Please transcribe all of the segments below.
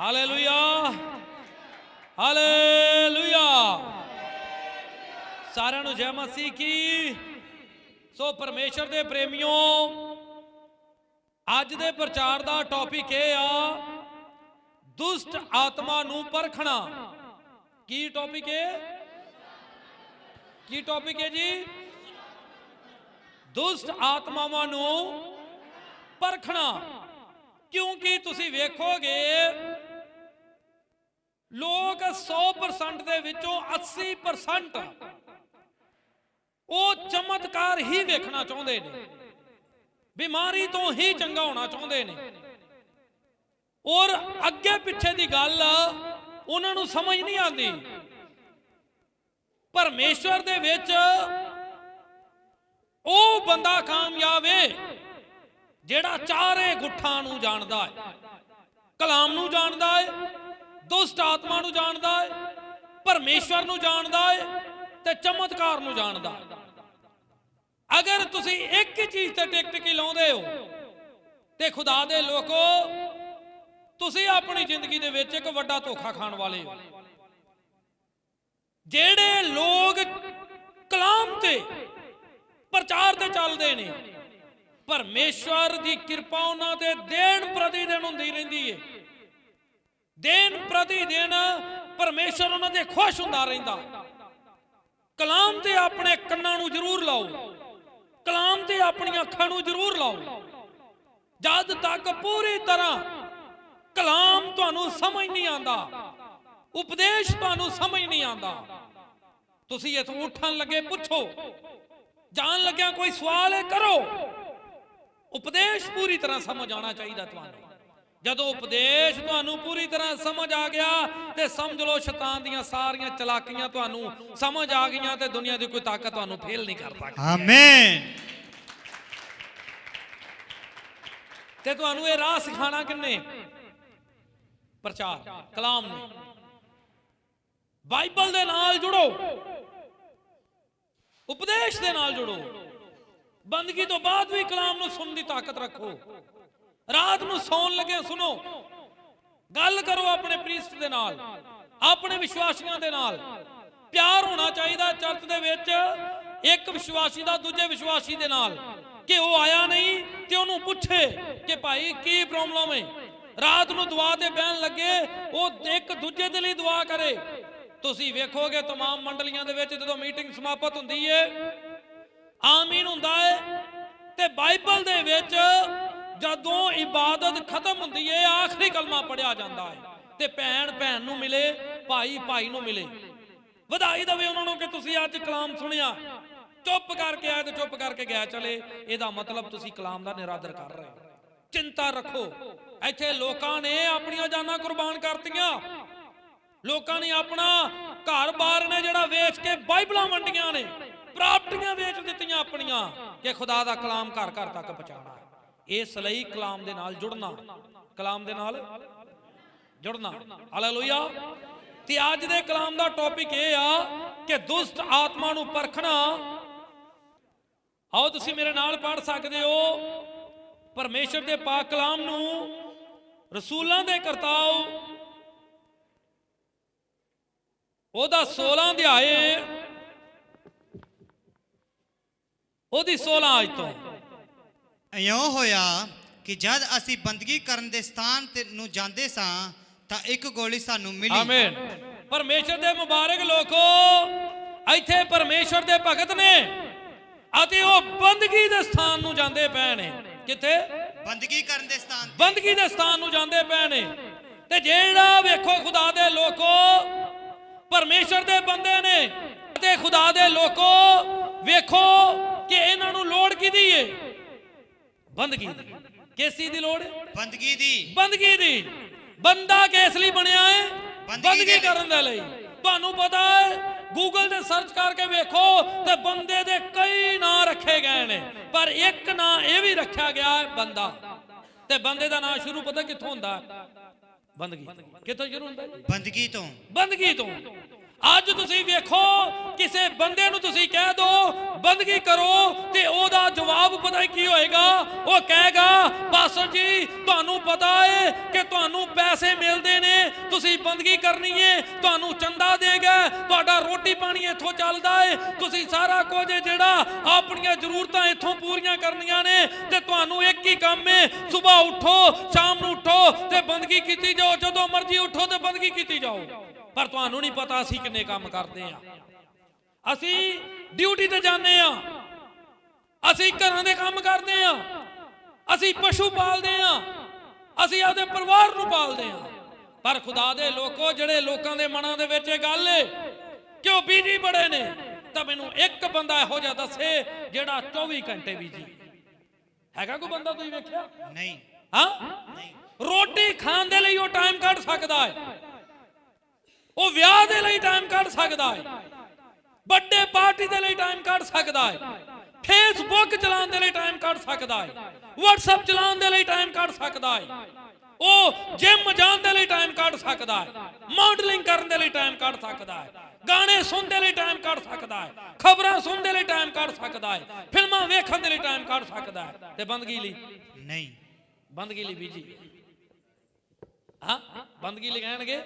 Hallelujah hallelujah ਸਾਰਿਆਂ ਨੂੰ ਜੈ ਮਸੀਹ ਕੀ? ਸੋ ਪਰਮੇਸ਼ਰ ਦੇ ਪ੍ਰੇਮੀਓ, ਅੱਜ ਦੇ ਪ੍ਰਚਾਰ ਦਾ ਟੌਪਿਕ ਇਹ ਆ, ਦੁਸ਼ਟ ਆਤਮਾ ਨੂੰ ਪਰਖਣਾ। ਕੀ ਟੌਪਿਕ ਹੈ ਕੀ ਟੌਪਿਕ ਹੈ ਜੀ? ਦੁਸ਼ਟ ਆਤਮਾਵਾਂ ਨੂੰ ਪਰਖਣਾ। ਕਿਉਂਕਿ ਤੁਸੀਂ ਵੇਖੋਗੇ ਲੋਕ 100% ਦੇ ਵਿੱਚੋਂ 80% ਉਹ ਚਮਤਕਾਰ ਹੀ ਵੇਖਣਾ ਚਾਹੁੰਦੇ ਨੇ। ਬਿਮਾਰੀ ਤੋਂ ਹੀ ਚੰਗਾ ਹੋਣਾ ਚਾਹੁੰਦੇ ਨੇ। ਔਰ ਅੱਗੇ ਪਿੱਛੇ ਦੀ ਗੱਲ ਉਹਨਾਂ ਨੂੰ ਸਮਝ ਨਹੀਂ ਆਉਂਦੀ। ਪਰਮੇਸ਼ਵਰ ਦੇ ਵਿੱਚ ਉਹ ਬੰਦਾ ਕਾਮਯਾਬ ਹੈ ਜਿਹੜਾ ਚਾਰੇ ਗੁੱਠਾਂ ਨੂੰ ਜਾਣਦਾ ਹੈ ਕਲਾਮ ਨੂੰ ਜਾਣਦਾ ਹੈ ਦੁਸ਼ਟ ਆਤਮਾ ਨੂੰ ਜਾਣਦਾ ਹੈ ਪਰਮੇਸ਼ਵਰ ਨੂੰ ਜਾਣਦਾ ਹੈ ਤੇ ਚਮਤਕਾਰ ਨੂੰ ਜਾਣਦਾ ਹੈ ਅਗਰ ਤੁਸੀਂ ਇੱਕ ਹੀ ਚੀਜ਼ ਤੇ ਟਿਕ ਟਿਕੀ ਲਾਉਂਦੇ ਹੋ ਤੇ ਖੁਦਾ ਦੇ ਲੋਕੋ, ਤੁਸੀਂ ਆਪਣੀ ਜ਼ਿੰਦਗੀ ਦੇ ਵਿੱਚ ਇੱਕ ਵੱਡਾ ਧੋਖਾ ਖਾਣ ਵਾਲੇ ਹੋ। ਜਿਹੜੇ ਲੋਕ ਕਲਾਮ ਤੇ ਪ੍ਰਚਾਰ ਤੇ ਚੱਲਦੇ ਨੇ, ਪਰਮੇਸ਼ਵਰ ਦੀ ਕਿਰਪਾ ਉਹਨਾਂ ਤੇ ਦੇਣ ਪ੍ਰਤੀ ਦਿਨ ਹੁੰਦੀ ਰਹਿੰਦੀ ਏ। ਦੇਣ ਪ੍ਰਤੀ ਦਿਨ ਪਰਮੇਸ਼ਵਰ ਉਹਨਾਂ ਦੇ ਖੁਸ਼ ਹੁੰਦਾ ਰਹਿੰਦਾ। ਕਲਾਮ ਤੇ ਆਪਣੇ ਕੰਨਾਂ ਨੂੰ ਜ਼ਰੂਰ ਲਾਓ। ਕਲਾਮ ਤੇ ਆਪਣੀਆਂ ਅੱਖਾਂ ਨੂੰ ਜ਼ਰੂਰ ਲਾਓ। ਜਦ ਤੱਕ ਪੂਰੀ ਤਰ੍ਹਾਂ ਕਲਾਮ ਤੁਹਾਨੂੰ ਸਮਝ ਨਹੀਂ ਆਂਦਾ ਉਪਦੇਸ਼ ਤੁਹਾਨੂੰ ਸਮਝ ਨਹੀਂ ਆਂਦਾ ਤੁਸੀਂ ਇਥੋਂ ਉੱਠਣ ਲੱਗੇ ਪੁੱਛੋ, ਜਾਣ ਲੱਗਿਆ ਕੋਈ ਸਵਾਲ ਹੈ ਕਰੋ। ਉਪਦੇਸ਼ ਪੂਰੀ ਤਰ੍ਹਾਂ ਸਮਝ ਆਉਣਾ ਚਾਹੀਦਾ ਤੁਹਾਨੂੰ। ਜਦੋਂ ਉਪਦੇਸ਼ ਤੁਹਾਨੂੰ ਪੂਰੀ ਤਰ੍ਹਾਂ ਸਮਝ ਆ ਗਿਆ ਤੇ ਸਮਝ ਲਓ ਸ਼ੈਤਾਨ ਦੀਆਂ ਸਾਰੀਆਂ ਚਲਾਕੀਆਂ ਤੁਹਾਨੂੰ ਸਮਝ ਆ ਗਈਆਂ ਤੇ ਦੁਨੀਆ ਦੀ ਕੋਈ ਤਾਕਤ ਤੁਹਾਨੂੰ ਫੇਲ ਨਹੀਂ ਕਰ ਸਕਦੀ। ਆਮੇਨ ਤੇ ਤੁਹਾਨੂੰ ਇਹ ਰਾਹ ਸਿਖਾਣਾ ਕਿੰਨੇ? ਪ੍ਰਚਾਰ ਕਲਾਮ ਨੇ। ਬਾਈਬਲ ਦੇ ਨਾਲ ਜੁੜੋ। ਉਪਦੇਸ਼ ਦੇ ਨਾਲ ਜੁੜੋ। ਬੰਦਗੀ ਤੋਂ ਬਾਅਦ ਵੀ ਕਲਾਮ ਨੂੰ ਸੁਣਨ ਦੀ ਤਾਕਤ ਰੱਖੋ। ਰਾਤ ਨੂੰ ਸੌਣ ਲੱਗੇ ਸੁਣੋ ਗੱਲ ਕਰੋ ਆਪਣੇ ਪ੍ਰੀਸਟ ਦੇ ਨਾਲ ਆਪਣੇ ਵਿਸ਼ਵਾਸੀਆਂ ਦੇ ਨਾਲ ਪਿਆਰ ਹੋਣਾ ਚਾਹੀਦਾ ਚਰਚ ਦੇ ਵਿੱਚ ਇੱਕ ਵਿਸ਼ਵਾਸੀ ਦਾ ਦੂਜੇ ਵਿਸ਼ਵਾਸੀ ਦੇ ਨਾਲ ਕਿ ਉਹ ਆਇਆ ਨਹੀਂ ਤੇ ਉਹਨੂੰ ਪੁੱਛੇ ਕਿ ਭਾਈ ਕੀ ਪ੍ਰੋਬਲਮ ਹੈ ਰਾਤ ਨੂੰ ਦੁਆ ਤੇ ਬਹਿਣ ਲੱਗੇ ਉਹ ਇੱਕ ਦੂਜੇ ਦੇ ਲਈ ਦੁਆ ਕਰੇ ਤੁਸੀਂ ਵੇਖੋਗੇ तमाम ਮੰਡਲੀਆਂ ਦੇ ਵਿੱਚ ਜਦੋਂ ਮੀਟਿੰਗ ਸਮਾਪਤ ਹੁੰਦੀ ਏ ਆਮੀਨ ਹੁੰਦਾ ਹੈ ਤੇ ਬਾਈਬਲ ਦੇ ਵਿੱਚ ਜਦੋਂ ਇਬਾਦਤ ਖਤਮ ਹੁੰਦੀ ਹੈ ਆਖਰੀ ਕਲਮਾ ਪੜਿਆ ਜਾਂਦਾ ਹੈ ਤੇ ਭੈਣ ਭੈਣ ਨੂੰ ਮਿਲੇ, ਭਾਈ ਭਾਈ ਨੂੰ ਮਿਲੇ। ਵਧਾਈ ਦਵੇ ਉਹਨਾਂ ਨੂੰ ਕਿ ਤੁਸੀਂ ਅੱਜ ਕਲਾਮ ਸੁਣਿਆ। ਚੁੱਪ ਕਰਕੇ ਆਏ ਤੇ ਚੁੱਪ ਕਰਕੇ ਗਿਆ ਚਲੇ। ਇਹਦਾ ਮਤਲਬ ਤੁਸੀਂ ਕਲਾਮ ਦਾ ਨਿਰਾਦਰ ਕਰ ਰਹੇ ਹੋ। ਚਿੰਤਾ ਰੱਖੋ। ਇੱਥੇ ਲੋਕਾਂ ਨੇ ਆਪਣੀਆਂ ਜਾਨਾਂ ਕੁਰਬਾਨ ਕਰਤੀਆਂ। ਲੋਕਾਂ ਨੇ ਆਪਣਾ ਘਰ-ਬਾਰ ਨੇ ਜਿਹੜਾ ਵੇਚ ਕੇ ਬਾਈਬਲਾਂ ਵੰਡੀਆਂ ਨੇ। ਪ੍ਰਾਪਰਟੀਆਂ ਵੇਚ ਦਿੱਤੀਆਂ ਆਪਣੀਆਂ। ਕਿ ਖੁਦਾ ਦਾ ਕਲਾਮ ਘਰ ਘਰ ਤੱਕ ਪਹੁੰਚਾਉਣਾ ਇਸ ਲਈ ਕਲਾਮ ਦੇ ਨਾਲ ਜੁੜਨਾ। ਕਲਾਮ ਦੇ ਨਾਲ ਜੁੜਨਾ। ਹਾਲੇਲੂਇਆ। ਤੇ ਅੱਜ ਦੇ ਕਲਾਮ ਦਾ ਟੌਪਿਕ ਇਹ ਆ ਕਿ ਦੁਸ਼ਟ ਆਤਮਾ ਨੂੰ ਪਰਖਣਾ। ਆਓ ਤੁਸੀਂ ਮੇਰੇ ਨਾਲ ਪੜ੍ਹ ਸਕਦੇ ਹੋ। ਪਰਮੇਸ਼ਰ ਦੇ ਪਾਕ ਕਲਾਮ ਨੂੰ ਰਸੂਲਾਂ ਦੇ ਕਰਤਾਓ ਉਹਦਾ 16 ਅਧਿਆਏ। ਉਹਦੀ 16 ਆਇਤ ਤੋਂ। ਇਉਂ ਹੋਇਆ ਕਿ ਜਦ ਅਸੀਂ ਬੰਦਗੀ ਕਰਨ ਦੇ ਸਥਾਨ ਤੇ ਨੂੰ ਜਾਂਦੇ ਸਾਂ ਤਾਂ ਇੱਕ ਗੋਲੀ ਸਾਨੂੰ ਮਿਲੀ। ਆਮੀਨ ਪਰਮੇਸ਼ਰ ਦੇ ਮੁਬਾਰਕ ਲੋਕੋ ਇੱਥੇ ਪਰਮੇਸ਼ਰ ਦੇ ਭਗਤ ਨੇ ਅਤੇ ਉਹ ਬੰਦਗੀ ਦੇ ਸਥਾਨ ਨੂੰ ਜਾਂਦੇ ਪਏ ਨੇ। ਕਿੱਥੇ? ਬੰਦਗੀ ਕਰਨ ਦੇ ਸਥਾਨ ਬੰਦਗੀ ਦੇ ਸਥਾਨ ਨੂੰ ਜਾਂਦੇ ਪਏ ਨੇ। ਤੇ ਜਿਹੜਾ ਵੇਖੋ ਖੁਦਾ ਦੇ ਲੋਕੋ ਪਰਮੇਸ਼ਰ ਦੇ ਬੰਦੇ ਨੇ ਤੇ ਖੁਦਾ ਦੇ ਲੋਕੋ ਵੇਖੋ ਕਿ ਇਹਨਾਂ ਨੂੰ ਲੋੜ ਕਿਹਦੀ ਏ? ਬੰਦਗੀ ਦੀ। ਕਿਸ ਚੀਜ਼ ਦੀ ਲੋੜ? ਬੰਦਗੀ ਦੀ। ਬੰਦਗੀ ਦੀ। ਬੰਦਾ ਕਿਸ ਲਈ ਬਣਿਆ ਹੈ? ਬੰਦਗੀ। ਕਰਨ ਦੇ ਲਈ। ਤੁਹਾਨੂੰ ਪਤਾ ਹੈ ਗੂਗਲ ਤੇ ਸਰਚ ਕਰਕੇ ਵੇਖੋ ਤੇ ਬੰਦੇ ਦੇ ਕਈ ਨਾਂ ਰੱਖੇ ਗਏ ਨੇ। ਪਰ ਇੱਕ ਨਾਂ ਇਹ ਵੀ ਰੱਖਿਆ ਗਿਆ ਹੈ ਬੰਦਾ। ਤੇ ਬੰਦੇ ਦਾ ਨਾਂ ਸ਼ੁਰੂ ਪਤਾ ਕਿੱਥੋਂ ਹੁੰਦਾ? ਬੰਦਗੀ ਕਿੱਥੋਂ ਸ਼ੁਰੂ ਹੁੰਦਾ? ਬੰਦਗੀ ਤੋਂ। ਬੰਦਗੀ ਤੋਂ। ਅੱਜ ਤੁਸੀਂ ਵੇਖੋ, ਕਿਸੇ ਬੰਦੇ ਨੂੰ ਤੁਸੀਂ ਕਹਿ ਦੋ, ਬੰਦਗੀ ਕਰੋ ਤੇ ਉਹਦਾ ਜਵਾਬ ਪਤਾ ਕੀ ਹੋਏਗਾ। ਉਹ ਕਹੇਗਾ ਬਾਸਰ ਜੀ, ਤੁਹਾਨੂੰ ਪਤਾ ਹੈ ਕਿ ਤੁਹਾਨੂੰ ਪੈਸੇ ਮਿਲਦੇ ਨੇ, ਤੁਸੀਂ ਬੰਦਗੀ ਕਰਨੀ ਹੈ ਤੁਹਾਨੂੰ ਚੰਦਾ ਦੇਗਾ, ਤੁਹਾਡਾ ਰੋਟੀ ਪਾਣੀ ਇੱਥੋਂ ਚੱਲਦਾ ਹੈ ਤੁਸੀਂ ਸਾਰਾ ਕੁਝ ਜਿਹੜਾ ਆਪਣੀਆਂ ਜ਼ਰੂਰਤਾਂ ਇੱਥੋਂ ਪੂਰੀਆਂ ਕਰਨੀਆਂ ਨੇ ਤੇ ਤੁਹਾਨੂੰ ਇੱਕ ਹੀ ਕੰਮ ਹੈ ਸਵੇਰ ਉਠੋ, ਸ਼ਾਮ ਨੂੰ ਉੱਠੋ ਤੇ ਬੰਦਗੀ ਕੀਤੀ ਜਾਓ, ਜਦੋਂ ਮਰਜ਼ੀ ਉੱਠੋ ਤੇ ਬੰਦਗੀ ਕੀਤੀ ਜਾਓ। ਪਰ ਤੁਹਾਨੂੰ ਨਹੀਂ ਪਤਾ ਅਸੀਂ ਕਿੰਨੇ ਕੰਮ ਕਰਦੇ ਆ ਅਸੀਂ ਡਿਊਟੀ ਤੇ ਜਾਂਦੇ ਆ ਅਸੀਂ ਘਰਾਂ ਦੇ ਕੰਮ ਕਰਦੇ ਆ ਅਸੀਂ ਪਸ਼ੂ ਪਾਲਦੇ ਆ ਅਸੀਂ ਆਪਦੇ ਪਰਿਵਾਰ ਨੂੰ ਪਾਲਦੇ ਆ ਪਰ ਖੁਦਾ ਦੇ ਲੋਕੋ ਜਿਹੜੇ ਲੋਕਾਂ ਦੇ ਮਨਾਂ ਦੇ ਵਿੱਚ ਇਹ ਗੱਲ ਏ ਕਿ ਉਹ ਬੀਜੀ ਬੜੇ ਨੇ? ਤਾਂ ਮੈਨੂੰ ਇੱਕ ਬੰਦਾ ਇਹੋ ਜਿਹਾ ਦੱਸੇ ਜਿਹੜਾ 24 ਘੰਟੇ ਬੀਜੀ। ਹੈਗਾ ਕੋਈ ਬੰਦਾ ਤੁਸੀਂ ਵੇਖਿਆ? ਨਹੀਂ। ਹਾਂ? ਨਹੀਂ। ਰੋਟੀ ਖਾਣ ਦੇ ਲਈ ਉਹ ਟਾਈਮ ਕੱਢ ਸਕਦਾ ਹੈ ਉਹ ਵਿਆਹ ਦੇ ਲਈ ਟਾਈਮ ਕੱਢ ਸਕਦਾ ਹੈ ਵੱਡੇ ਪਾਰਟੀ ਦੇ ਲਈ ਟਾਈਮ ਕੱਢ ਸਕਦਾ ਹੈ ਫੇਸਬੁੱਕ ਚਲਾਉਣ ਦੇ ਲਈ ਟਾਈਮ ਕੱਢ ਸਕਦਾ ਹੈ WhatsApp ਚਲਾਉਣ ਦੇ ਲਈ ਟਾਈਮ ਕੱਢ ਸਕਦਾ ਹੈ ਉਹ ਜਿਮ ਜਾਣ ਦੇ ਲਈ ਟਾਈਮ ਕੱਢ ਸਕਦਾ ਹੈ ਮਾਡਲਿੰਗ ਕਰਨ ਦੇ ਲਈ ਟਾਈਮ ਕੱਢ ਸਕਦਾ ਹੈ ਗਾਣੇ ਸੁਣਨ ਦੇ ਲਈ ਟਾਈਮ ਕੱਢ ਸਕਦਾ ਹੈ ਖਬਰਾਂ ਸੁਣਨ ਦੇ ਲਈ ਟਾਈਮ ਕੱਢ ਸਕਦਾ ਹੈ ਫਿਲਮਾਂ ਵੇਖਣ ਦੇ ਲਈ ਟਾਈਮ ਕੱਢ ਸਕਦਾ ਹੈ ਤੇ ਬੰਦਗੀ ਲਈ ਨਹੀਂ। ਬੰਦਗੀ ਲਈ ਬੀਜੀ। ਹਾਂ? ਬੰਦਗੀ ਲਈ ਕਹਿਣਗੇ?